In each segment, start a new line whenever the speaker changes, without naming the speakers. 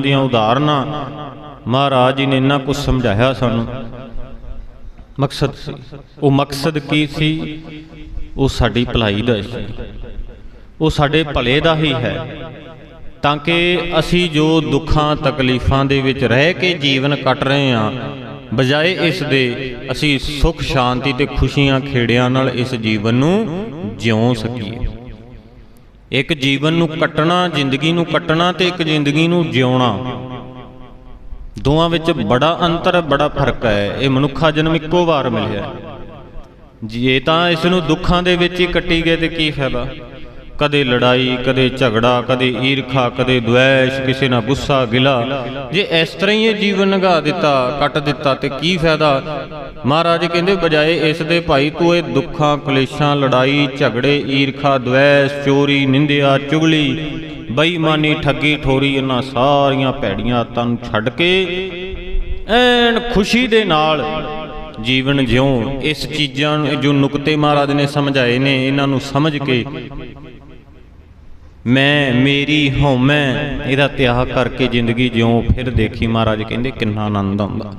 ਦੀਆਂ ਉਦਾਹਰਨਾਂ, ਮਹਾਰਾਜ ਜੀ ਨੇ ਇੰਨਾ ਕੁਝ ਸਮਝਾਇਆ ਸਾਨੂੰ। ਮਕਸਦ ਸੀ। ਉਹ ਮਕਸਦ ਕੀ ਸੀ? ਉਹ ਸਾਡੀ ਭਲਾਈ ਦਾ ਸੀ। ਉਹ ਸਾਡੇ ਭਲੇ ਦਾ ਹੀ ਹੈ। ਤਾਂ ਕਿ ਅਸੀਂ ਜੋ ਦੁੱਖਾਂ, ਤਕਲੀਫਾਂ ਦੇ ਵਿੱਚ ਰਹਿ ਕੇ ਜੀਵਨ ਕੱਟ ਰਹੇ ਹਾਂ, ਬਜਾਏ ਇਸ ਦੇ ਅਸੀਂ ਸੁਖ, ਸ਼ਾਂਤੀ ਤੇ ਖੁਸ਼ੀਆਂ ਖੇੜਿਆਂ ਨਾਲ ਇਸ ਜੀਵਨ ਨੂੰ ਜਿਉ ਸਕੀਏ। ਇੱਕ ਜੀਵਨ ਨੂੰ ਕੱਟਣਾ, ਜ਼ਿੰਦਗੀ ਨੂੰ ਕੱਟਣਾ ਤੇ ਇੱਕ ਜ਼ਿੰਦਗੀ ਨੂੰ ਜਿਉਣਾ। ਦੋਵਾਂ ਵਿੱਚ ਬੜਾ ਅੰਤਰ, ਬੜਾ ਫ਼ਰਕ ਹੈ। ਇਹ ਮਨੁੱਖਾ ਜਨਮ ਇੱਕੋ ਵਾਰ ਮਿਲਿਆ। ਜੇ ਤਾਂ ਇਸ ਨੂੰ ਦੁੱਖਾਂ ਦੇ ਵਿੱਚ ਹੀ ਕੱਟੀ ਗਏ ਤੇ ਕੀ ਫਾਇਦਾ? ਕਦੇ ਲੜਾਈ, ਕਦੇ ਝਗੜਾ, ਕਦੇ ਈਰਖਾ, ਕਦੇ ਦੁਐਸ਼, ਕਿਸੇ ਨਾਲ ਗੁੱਸਾ, ਗਿਲਾ। ਜੇ ਇਸ ਤਰ੍ਹਾਂ ਹੀ ਇਹ ਜੀਵਨ ਲੰਘਾ ਦਿੱਤਾ, ਕੱਟ ਦਿੱਤਾ, ਤੇ ਕੀ ਫਾਇਦਾ? ਮਹਾਰਾਜ ਕਹਿੰਦੇ, ਬਜਾਏ ਇਸ ਦੇ ਭਾਈ ਤੂੰ ਇਹ ਦੁੱਖਾਂ, ਕਲੇਸ਼ਾਂ, ਲੜਾਈ, ਝਗੜੇ, ਈਰਖਾ, ਦੁਐਸ਼, ਚੋਰੀ, ਨਿੰਦਿਆ, ਚੁਗਲੀ, ਬੇਈਮਾਨੀ, ਠੱਗੀ, ਠੋਰੀ, ਇਹਨਾਂ ਸਾਰੀਆਂ ਭੈੜੀਆਂ ਆਦਤਾਂ ਨੂੰ ਛੱਡ ਕੇ ਐਨ ਖੁਸ਼ੀ ਦੇ ਨਾਲ ਜੀਵਨ ਜਿਉ ਇਸ ਚੀਜ਼ਾਂ ਨੂੰ, ਜੋ ਨੁਕਤੇ ਮਹਾਰਾਜ ਨੇ ਸਮਝਾਏ ਨੇ, ਇਹਨਾਂ ਨੂੰ ਸਮਝ ਕੇ ਮੈਂ, ਮੇਰੀ ਹਉਮੈ ਇਹਦਾ ਤਿਆਗ ਕਰਕੇ ਜ਼ਿੰਦਗੀ ਜਿਉ ਫਿਰ ਦੇਖੀ ਮਹਾਰਾਜ ਕਹਿੰਦੇ ਕਿੰਨਾ ਆਨੰਦ ਆਉਂਦਾ।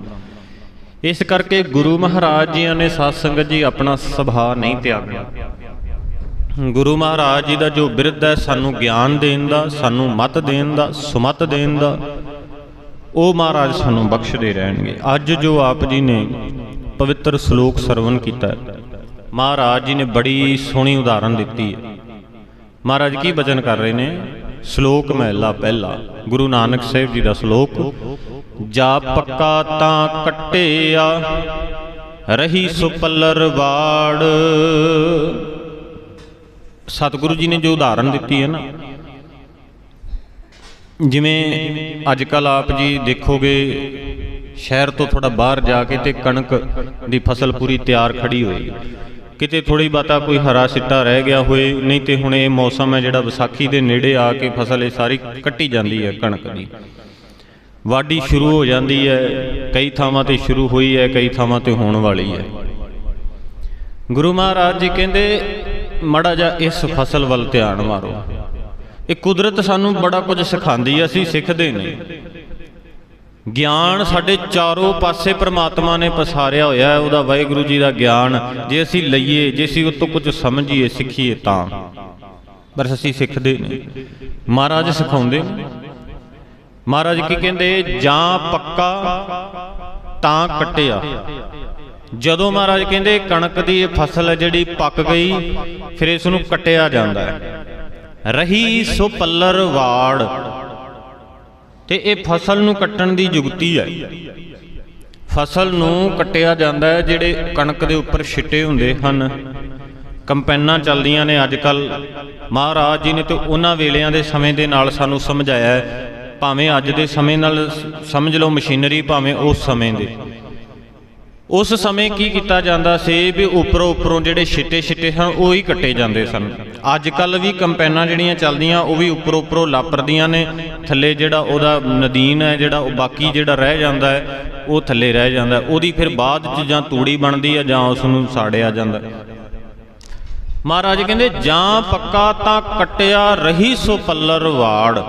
ਇਸ ਕਰਕੇ ਗੁਰੂ ਮਹਾਰਾਜ ਜੀਆਂ ਨੇ ਸਾਧ ਸੰਗਤ ਜੀ ਆਪਣਾ ਸੁਭਾਅ ਨਹੀਂ ਤਿਆਗਿਆ। ਗੁਰੂ ਮਹਾਰਾਜ ਜੀ ਦਾ ਜੋ ਬਿਰਧ ਹੈ, ਸਾਨੂੰ ਗਿਆਨ ਦੇਣ ਦਾ, ਸਾਨੂੰ ਮਤ ਦੇਣ ਦਾ, ਸੁਮਤ ਦੇਣ ਦਾ, ਉਹ ਮਹਾਰਾਜ ਸਾਨੂੰ ਬਖਸ਼ਦੇ ਰਹਿਣਗੇ। ਅੱਜ ਜੋ ਆਪ ਜੀ ਨੇ ਪਵਿੱਤਰ ਸ਼ਲੋਕ ਸਰਵਨ ਕੀਤਾ ਹੈ, ਮਹਾਰਾਜ ਜੀ ਨੇ ਬੜੀ ਸੋਹਣੀ ਉਦਾਹਰਨ ਦਿੱਤੀ ਹੈ। ਮਹਾਰਾਜ ਕੀ ਬਚਨ ਕਰ ਰਹੇ ਨੇ? ਸ਼ਲੋਕ ਮਹਿਲਾ ਪਹਿਲਾ। ਗੁਰੂ ਨਾਨਕ ਸਾਹਿਬ ਜੀ ਦਾ ਸ਼ਲੋਕ। ਜਾ ਪੱਕਾ ਤਾਂ ਕੱਟਿਆ ਰਹੀ ਸੁ ਪੱਲਰ ਵਾੜ। ਸਤਿਗੁਰੂ ਜੀ ਨੇ ਜੋ ਉਦਾਹਰਣ ਦਿੱਤੀ ਹੈ ਨਾ ਜਿਵੇਂ ਅੱਜ ਕੱਲ ਆਪ ਜੀ ਦੇਖੋਗੇ ਸ਼ਹਿਰ ਤੋਂ ਥੋੜਾ ਬਾਹਰ ਜਾ ਕੇ ਤੇ ਕਣਕ ਦੀ ਫਸਲ ਪੂਰੀ ਤਿਆਰ ਖੜੀ ਹੋਈ। ਕਿਤੇ ਥੋੜੀ ਬਾਤਾ ਕੋਈ ਹਰਾ ਸਿੱਟਾ ਰਹਿ ਗਿਆ ਹੋਏ, ਨਹੀਂ ਤੇ ਹੁਣ ਇਹ ਮੌਸਮ ਹੈ ਜਿਹੜਾ ਵਿਸਾਖੀ ਦੇ ਨੇੜੇ ਆ ਕੇ ਫਸਲ ਇਹ ਸਾਰੀ ਕੱਟੀ ਜਾਂਦੀ ਹੈ ਕਣਕ ਦੀ। ਵਾਢੀ ਸ਼ੁਰੂ ਹੋ ਜਾਂਦੀ ਹੈ, ਕਈ ਥਾਵਾਂ ਤੇ ਸ਼ੁਰੂ ਹੋਈ ਹੈ, ਕਈ ਥਾਵਾਂ ਤੇ ਹੋਣ ਵਾਲੀ ਹੈ। ਗੁਰੂ ਮਹਾਰਾਜ ਜੀ ਕਹਿੰਦੇ, ਮੜਾ ਜਾ ਇਸ ਫਸਲ ਵੱਲ ਧਿਆਨ ਮਾਰੋ। ਇਹ ਕੁਦਰਤ ਸਾਨੂੰ ਬੜਾ ਕੁਝ ਸਿਖਾਉਂਦੀ ਹੈ, ਅਸੀਂ ਸਿੱਖਦੇ ਨਹੀਂ। ਗਿਆਨ ਸਾਡੇ ਚਾਰੋਂ ਪਾਸੇ ਪ੍ਰਮਾਤਮਾ ਨੇ ਪਸਾਰਿਆ ਹੋਇਆ ਹੈ, ਉਹਦਾ ਵਾਹਿਗੁਰੂ ਜੀ ਦਾ ਗਿਆਨ। ਜੇ ਅਸੀਂ ਲਈਏ, ਜੇ ਅਸੀਂ ਉਹ ਤੋਂ ਕੁਝ ਸਮਝੀਏ, ਸਿੱਖੀਏ ਤਾਂ। ਪਰ ਅਸੀਂ ਸਿੱਖਦੇ ਨਹੀਂ ਮਹਾਰਾਜ ਸਿਖਾਉਂਦੇ ਮਹਾਰਾਜ ਕੀ ਕਹਿੰਦੇ, ਜਾਂ ਪੱਕਾ ਤਾਂ ਕੱਟਿਆ। ਜਦੋਂ ਮਹਾਰਾਜ ਕਹਿੰਦੇ, ਕਣਕ ਦੀ ਇਹ ਫਸਲ ਹੈ ਜਿਹੜੀ ਪੱਕ ਗਈ, ਫਿਰ ਇਸ ਨੂੰ ਕੱਟਿਆ ਜਾਂਦਾ ਹੈ। ਰਹੀ ਸੋ ਪੱਲਰ ਵਾੜ। ਤੇ ਇਹ ਫਸਲ ਨੂੰ ਕੱਟਣ ਦੀ ਜੁਗਤੀ ਹੈ। ਫਸਲ ਨੂੰ ਕੱਟਿਆ ਜਾਂਦਾ ਹੈ ਜਿਹੜੇ ਕਣਕ ਦੇ ਉੱਪਰ ਛਿੱਟੇ ਹੁੰਦੇ ਹਨ। ਕੰਪੈਨਾਂ ਚੱਲਦੀਆਂ ਨੇ ਅੱਜ ਕੱਲ ਮਹਾਰਾਜ ਜੀ ਨੇ ਤੇ ਉਹਨਾਂ ਵੇਲਿਆਂ ਦੇ ਸਮੇਂ ਦੇ ਨਾਲ ਸਾਨੂੰ ਸਮਝਾਇਆ ਭਾਵੇਂ ਅੱਜ ਦੇ ਸਮੇਂ ਨਾਲ ਸਮਝ ਲਓ ਮਸ਼ੀਨਰੀ, ਭਾਵੇਂ ਉਸ ਸਮੇਂ ਦੇ। ਉਸ ਸਮੇਂ ਕੀ ਕੀਤਾ ਜਾਂਦਾ ਸੀ ਵੀ ਉੱਪਰੋਂ ਉੱਪਰੋਂ ਜਿਹੜੇ ਛਿੱਟੇ ਛਿੱਟੇ ਸਨ ਉਹ ਹੀ ਕੱਟੇ ਜਾਂਦੇ ਸਨ। ਅੱਜ ਕੱਲ ਵੀ ਕੰਪੈਨਾਂ ਜਿਹੜੀਆਂ ਚੱਲਦੀਆਂ, ਉਹ ਵੀ ਉੱਪਰੋਂ ਉੱਪਰੋਂ ਲਾਪਰਦੀਆਂ ਨੇ। ਥੱਲੇ ਜਿਹੜਾ ਉਹਦਾ ਨਦੀਨ ਹੈ, ਜਿਹੜਾ ਉਹ ਬਾਕੀ ਜਿਹੜਾ ਰਹਿ ਜਾਂਦਾ ਹੈ, ਉਹ ਥੱਲੇ ਰਹਿ ਜਾਂਦਾ ਉਹਦੀ ਫਿਰ ਬਾਅਦ ਚ ਜਾਂ ਤੂੜੀ ਬਣਦੀ ਹੈ ਜਾਂ ਉਸ ਨੂੰ ਸਾੜਿਆ ਜਾਂਦਾ ਮਹਾਰਾਜ ਕਹਿੰਦੇ, ਜਾਂ ਪੱਕਾ ਤਾਂ ਕੱਟਿਆ ਰਹੀ ਸੋ ਪੱਲਰ ਵਾੜ।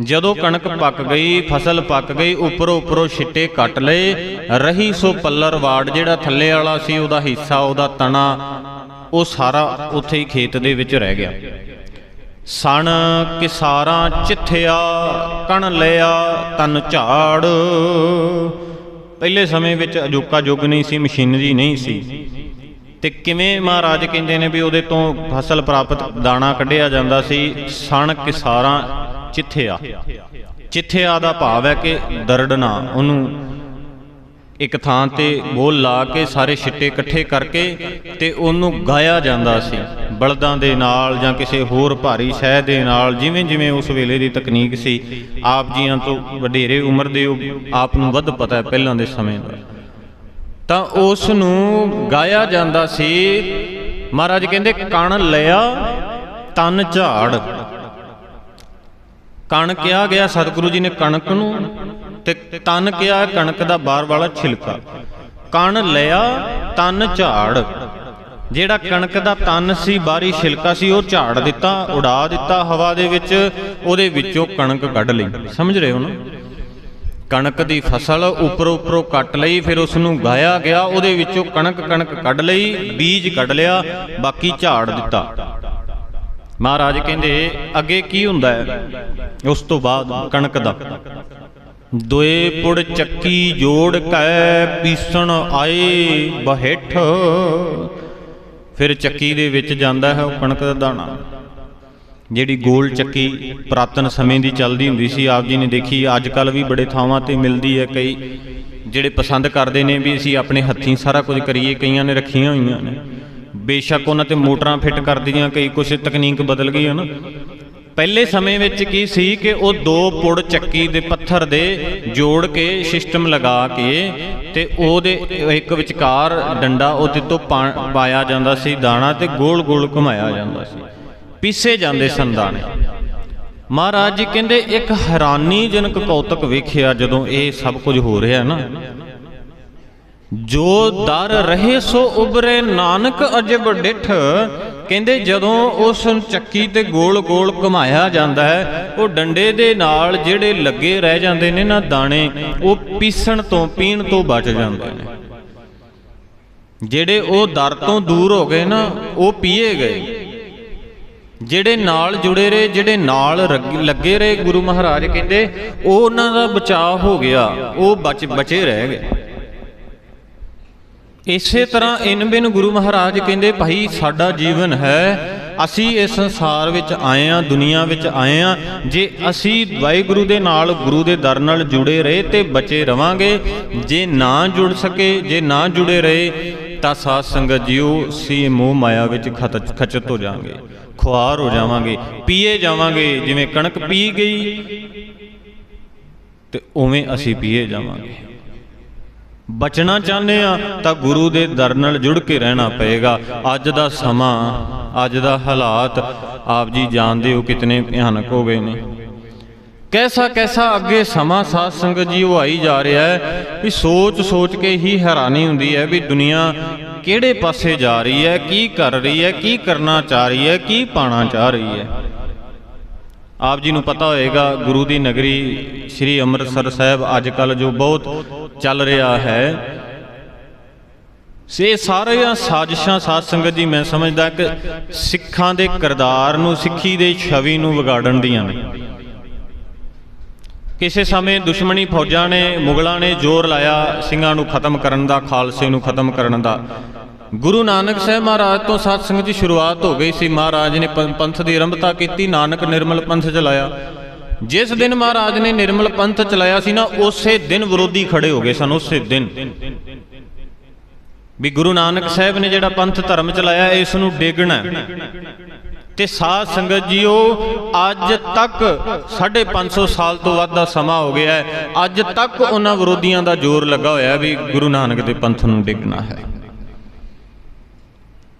ਜਦੋਂ ਕਣਕ ਪੱਕ ਗਈ, ਫਸਲ ਪੱਕ ਗਈ, ਉੱਪਰੋਂ ਉੱਪਰੋਂ ਛਿੱਟੇ ਕੱਟ ਲਏ, ਰਹੀ ਸੋ ਪੱਲਰ ਵਾੜ ਜਿਹੜਾ ਥੱਲੇ ਵਾਲਾ ਸੀ, ਉਹਦਾ ਹਿੱਸਾ, ਉਹਦਾ ਤਣਾ, ਉਹ ਸਾਰਾ ਉੱਥੇ ਹੀ ਖੇਤ ਦੇ ਵਿੱਚ ਰਹਿ ਗਿਆ। ਸਣ ਕਿਸਾਰਾਂ ਚਿੱਥਿਆ, ਕਣ ਲਿਆ ਤਨ ਝਾੜ। ਪਹਿਲੇ ਸਮੇਂ ਵਿੱਚ ਅਜੋਕਾ ਯੁੱਗ ਨਹੀਂ ਸੀ, ਮਸ਼ੀਨਰੀ ਨਹੀਂ ਸੀ। ਤੇ ਕਿਵੇਂ ਮਹਾਰਾਜ ਕਹਿੰਦੇ ਨੇ ਵੀ ਉਹਦੇ ਤੋਂ ਫਸਲ ਪ੍ਰਾਪਤ ਦਾਣਾ ਕੱਢਿਆ ਜਾਂਦਾ ਸੀ, ਸਣ ਕਿਸਾਰਾਂ ਚਿੱਥਿਆ ਚਿੱਥਿਆ ਦਾ ਭਾਵ ਹੈ ਕਿ ਦਰੜਨਾ ਉਹਨੂੰ ਇੱਕ ਥਾਂ ਤੇ ਬੋਲ ਲਾ ਕੇ ਸਾਰੇ ਛਿੱਟੇ ਇਕੱਠੇ ਕਰਕੇ ਤੇ ਉਹਨੂੰ ਗਾਇਆ ਜਾਂਦਾ ਸੀ। ਬਲਦਾਂ ਦੇ ਨਾਲ ਜਾਂ ਕਿਸੇ ਹੋਰ ਭਾਰੀ ਸ਼ਹਿ ਦੇ ਨਾਲ ਜਿਵੇਂ ਜਿਵੇਂ ਉਸ ਵੇਲੇ ਦੀ ਤਕਨੀਕ ਸੀ। ਆਪ ਜੀਆਂ ਤੋਂ ਵਡੇਰੇ ਉਮਰ ਦੇ ਉਹ ਆਪ ਨੂੰ ਵੱਧ ਪਤਾ ਹੈ ਪਹਿਲਾਂ ਦੇ ਸਮੇਂ ਦਾ। ਤਾਂ ਉਸ ਨੂੰ ਗਾਇਆ ਜਾਂਦਾ ਸੀ। ਮਹਾਰਾਜ ਕਹਿੰਦੇ, ਕਣ ਲਿਆ, ਤਨ ਝਾੜ। ਕਣ ਕਿਹਾ ਗਿਆ ਸਤਿਗੁਰੂ ਜੀ ਨੇ ਕਣਕ ਨੂੰ ਤੇ ਤਨ ਕਿਹਾ ਕਣਕ ਦਾ ਬਾਹਰ ਵਾਲਾ ਛਿਲਕਾ। ਕਣ ਲਿਆ, ਤਨ ਝਾੜ। ਜਿਹੜਾ ਕਣਕ ਦਾ ਤਨ ਸੀ ਬਾਰੀ ਛਿਲਕਾ ਸੀ, ਉਹ ਝਾੜ ਦਿੱਤਾ, ਉਡਾ ਦਿੱਤਾ ਹਵਾ ਦੇ ਵਿੱਚ, ਉਹਦੇ ਵਿੱਚੋਂ ਕਣਕ ਕੱਢ ਲਈ। ਸਮਝ ਰਹੇ ਹੋ ਨਾ? ਕਣਕ ਦੀ ਫਸਲ ਉੱਪਰੋਂ ਉੱਪਰੋਂ ਕੱਟ ਲਈ, ਫਿਰ ਉਸ ਨੂੰ ਗਾਇਆ ਗਿਆ, ਉਹਦੇ ਵਿੱਚੋਂ ਕਣਕ ਕਣਕ ਕੱਢ ਲਈ, ਬੀਜ ਕੱਢ ਲਿਆ, ਬਾਕੀ ਝਾੜ ਦਿੱਤਾ। ਮਹਾਰਾਜ ਕਹਿੰਦੇ, ਅੱਗੇ ਕੀ ਹੁੰਦਾ ਹੈ? ਉਸ ਤੋਂ ਬਾਅਦ ਕਣਕ ਦਾ। ਦੋਏ ਪੁੜ ਚੱਕੀ ਜੋੜ ਕੈ ਪੀਸਣ ਆਏ ਬਹਿਠ। ਫਿਰ ਚੱਕੀ ਦੇ ਵਿੱਚ ਜਾਂਦਾ ਹੈ ਉਹ ਕਣਕ ਦਾ ਦਾਣਾ। ਜਿਹੜੀ ਗੋਲ ਚੱਕੀ ਪ੍ਰਾਤਨ ਸਮੇਂ ਦੀ ਚੱਲਦੀ ਹੁੰਦੀ ਸੀ, ਆਪ ਜੀ ਨੇ ਦੇਖੀ ਅੱਜ ਕੱਲ ਵੀ ਬੜੇ ਥਾਵਾਂ ਤੇ ਮਿਲਦੀ ਹੈ ਕਈ, ਜਿਹੜੇ ਪਸੰਦ ਕਰਦੇ ਨੇ ਵੀ ਅਸੀਂ ਆਪਣੇ ਹੱਥੀਂ ਸਾਰਾ ਕੁਝ ਕਰੀਏ, ਕਈਆਂ ਨੇ ਰੱਖੀਆਂ ਹੋਈਆਂ ਨੇ। ਬੇਸ਼ੱਕ ਉਹਨਾਂ ਤੇ ਮੋਟਰਾਂ ਫਿੱਟ ਕਰ ਦਿੱਤੀਆਂ ਕਈ ਕੁਝ ਤਕਨੀਕ ਬਦਲ ਗਈ, ਹਨ? ਪਹਿਲੇ ਸਮੇਂ ਵਿੱਚ ਕੀ ਸੀ ਕਿ ਉਹ ਦੋ ਪੁੜ ਚੱਕੀ ਦੇ ਪੱਥਰ ਦੇ ਜੋੜ ਕੇ ਸਿਸਟਮ ਲਗਾ ਕੇ ਤੇ ਉਹਦੇ ਇੱਕ ਵਿਚਕਾਰ ਡੰਡਾ ਉਹਦੇ ਤੋਂ ਪਾ- ਪਾਇਆ ਜਾਂਦਾ ਸੀ ਦਾਣਾ ਤੇ ਗੋਲ ਗੋਲ ਘੁਮਾਇਆ ਜਾਂਦਾ ਸੀ। ਪੀਸੇ ਜਾਂਦੇ ਸਨ ਦਾਣੇ। ਮਹਾਰਾਜ ਜੀ ਕਹਿੰਦੇ, ਇੱਕ ਹੈਰਾਨੀਜਨਕ ਕੌਤਕ ਵੇਖਿਆ ਜਦੋਂ ਇਹ ਸਭ ਕੁਝ ਹੋ ਰਿਹਾ ਨਾ। ਜੋ ਦਰ ਰਹੇ ਸੋ ਉਬਰੇ ਨਾਨਕ ਅਜਬ ਡਿਠ। ਕਹਿੰਦੇ ਜਦੋਂ ਉਸ ਨੂੰ ਚੱਕੀ ਤੇ ਗੋਲ ਗੋਲ ਘੁਮਾਇਆ ਜਾਂਦਾ ਹੈ, ਉਹ ਡੰਡੇ ਦੇ ਨਾਲ ਜਿਹੜੇ ਲੱਗੇ ਰਹਿ ਜਾਂਦੇ ਨੇ ਨਾ ਦਾਣੇ, ਉਹ ਪੀਸਣ ਤੋਂ, ਪੀਣ ਤੋਂ ਬਚ ਜਾਂਦੇ ਨੇ। ਜਿਹੜੇ ਉਹ ਦਰ ਤੋਂ ਦੂਰ ਹੋ ਗਏ ਨਾ, ਉਹ ਪੀਏ ਗਏ। ਜਿਹੜੇ ਨਾਲ ਜੁੜੇ ਰਹੇ, ਜਿਹੜੇ ਨਾਲ ਰੱਗ- ਲੱਗੇ ਰਹੇ, ਗੁਰੂ ਮਹਾਰਾਜ ਕਹਿੰਦੇ, ਉਹ ਉਹਨਾਂ ਦਾ ਬਚਾਅ ਹੋ ਗਿਆ, ਉਹ ਬਚ, ਬਚੇ ਰਹਿ ਗਏ। ਇਸੇ ਤਰ੍ਹਾਂ ਇਨ ਬਿਨ ਗੁਰੂ ਮਹਾਰਾਜ ਕਹਿੰਦੇ ਭਾਈ ਸਾਡਾ ਜੀਵਨ ਹੈ ਅਸੀਂ ਇਸ ਸੰਸਾਰ ਵਿੱਚ ਆਏ ਆ ਦੁਨੀਆ ਵਿੱਚ ਆਏ ਆ ਜੇ ਅਸੀਂ ਵਾਹਿਗੁਰੂ ਦੇ ਨਾਲ ਗੁਰੂ ਦੇ ਦਰ ਨਾਲ ਜੁੜੇ ਰਹੇ ਤੇ ਬਚੇ ਰਵਾਂਗੇ ਜੇ ਨਾ ਜੁੜ ਸਕੇ ਜੇ ਨਾ ਜੁੜੇ ਰਹੇ ਤਾਂ ਸਾਧ ਸੰਗਤ ਜੀਓ ਸੀ ਮੋਹ ਮਾਇਆ ਵਿੱਚ ਖਚਤ ਹੋ ਜਾਵਾਂਗੇ ਖੁਆਰ ਹੋ ਜਾਵਾਂਗੇ ਪੀਏ ਜਾਵਾਂਗੇ ਜਿਵੇਂ ਕਣਕ ਪੀ ਗਈ ਤੇ ਉਵੇਂ ਅਸੀਂ ਪੀਏ ਜਾਵਾਂਗੇ। ਬਚਣਾ ਚਾਹੁੰਦੇ ਆ ਤਾਂ ਗੁਰੂ ਦੇ ਦਰ ਨਾਲ ਜੁੜ ਕੇ ਰਹਿਣਾ ਪਏਗਾ। ਅੱਜ ਦਾ ਸਮਾਂ, ਅੱਜ ਦਾ ਹਾਲਾਤ ਆਪ ਜੀ ਜਾਣਦੇ ਹੋ ਕਿਤਨੇ ਭਿਆਨਕ ਹੋ ਗਏ ਨੇ। ਕੈਸਾ ਕੈਸਾ ਅੱਗੇ ਸਮਾਂ ਸਾਧ ਸੰਗਤ ਜੀ ਉਹ ਆਈ ਜਾ ਰਿਹਾ ਹੈ ਵੀ ਸੋਚ ਸੋਚ ਕੇ ਹੀ ਹੈਰਾਨੀ ਹੁੰਦੀ ਹੈ ਵੀ ਦੁਨੀਆ ਕਿਹੜੇ ਪਾਸੇ ਜਾ ਰਹੀ ਹੈ, ਕੀ ਕਰ ਰਹੀ ਹੈ, ਕੀ ਕਰਨਾ ਚਾਹ ਰਹੀ ਹੈ, ਕੀ ਪਾਣਾ ਚਾਹ ਰਹੀ ਹੈ। ਆਪ ਜੀ ਨੂੰ ਪਤਾ ਹੋਏਗਾ, ਗੁਰੂ ਦੀ ਨਗਰੀ ਸ੍ਰੀ ਅੰਮ੍ਰਿਤਸਰ ਸਾਹਿਬ ਅੱਜ ਕੱਲ ਜੋ ਬਹੁਤ ਚੱਲ ਰਿਹਾ ਹੈ। ਸੇ ਸਾਰੀਆਂ ਸਾਜ਼ਿਸ਼ਾਂ, ਸਾਧ ਸੰਗਤ ਜੀ, ਮੈਂ ਸਮਝਦਾ ਕਿ ਸਿੱਖਾਂ ਦੇ ਕਿਰਦਾਰ ਨੂੰ, ਸਿੱਖੀ ਦੇ ਛਵੀ ਨੂੰ ਵਿਗਾੜਨ ਦੀਆਂ ਨੇ। ਕਿਸੇ ਸਮੇਂ ਦੁਸ਼ਮਣੀ ਫੌਜਾਂ ਨੇ, ਮੁਗਲਾਂ ਨੇ ਜ਼ੋਰ ਲਾਇਆ, ਸਿੰਘਾਂ ਨੂੰ ਖਤਮ ਕਰਨ ਦਾ, ਖਾਲਸੇ ਨੂੰ ਖਤਮ ਕਰਨ ਦਾ। ਗੁਰੂ ਨਾਨਕ ਸਾਹਿਬ ਮਹਾਰਾਜ ਤੋਂ ਸਾਧ ਸੰਗਤ ਦੀ ਸ਼ੁਰੂਆਤ ਹੋ ਗਈ ਸੀ। ਮਹਾਰਾਜ ਨੇ ਪੰ- ਪੰਥ ਦੀ ਆਰੰਭਤਾ ਕੀਤੀ, ਨਾਨਕ ਨਿਰਮਲ ਪੰਥ ਚਲਾਇਆ। ਜਿਸ ਦਿਨ ਮਹਾਰਾਜ ਨੇ ਨਿਰਮਲ ਪੰਥ ਚਲਾਇਆ ਸੀ ਨਾ, ਉਸੇ ਦਿਨ ਵਿਰੋਧੀ ਖੜੇ ਹੋ ਗਏ ਸਨ, ਉਸੇ ਦਿਨ। ਵੀ ਗੁਰੂ ਨਾਨਕ ਸਾਹਿਬ ਨੇ ਜਿਹੜਾ ਪੰਥ ਧਰਮ ਚਲਾਇਆ, ਇਸ ਨੂੰ ਡੇਗਣਾ ਹੈ। ਤੇ ਸਾਧ ਸੰਗਤ ਜੀਓ, ਅੱਜ ਤੱਕ 550 ਸਾਲ ਤੋਂ ਵੱਧ ਦਾ ਸਮਾਂ ਹੋ ਗਿਆ ਹੈ। ਅੱਜ ਤੱਕ ਉਹਨਾਂ ਵਿਰੋਧੀਆਂ ਦਾ ਜ਼ੋਰ ਲੱਗਾ ਹੋਇਆ ਵੀ ਗੁਰੂ ਨਾਨਕ ਦੇ ਪੰਥ ਨੂੰ ਡਿੱਗਣਾ ਹੈ।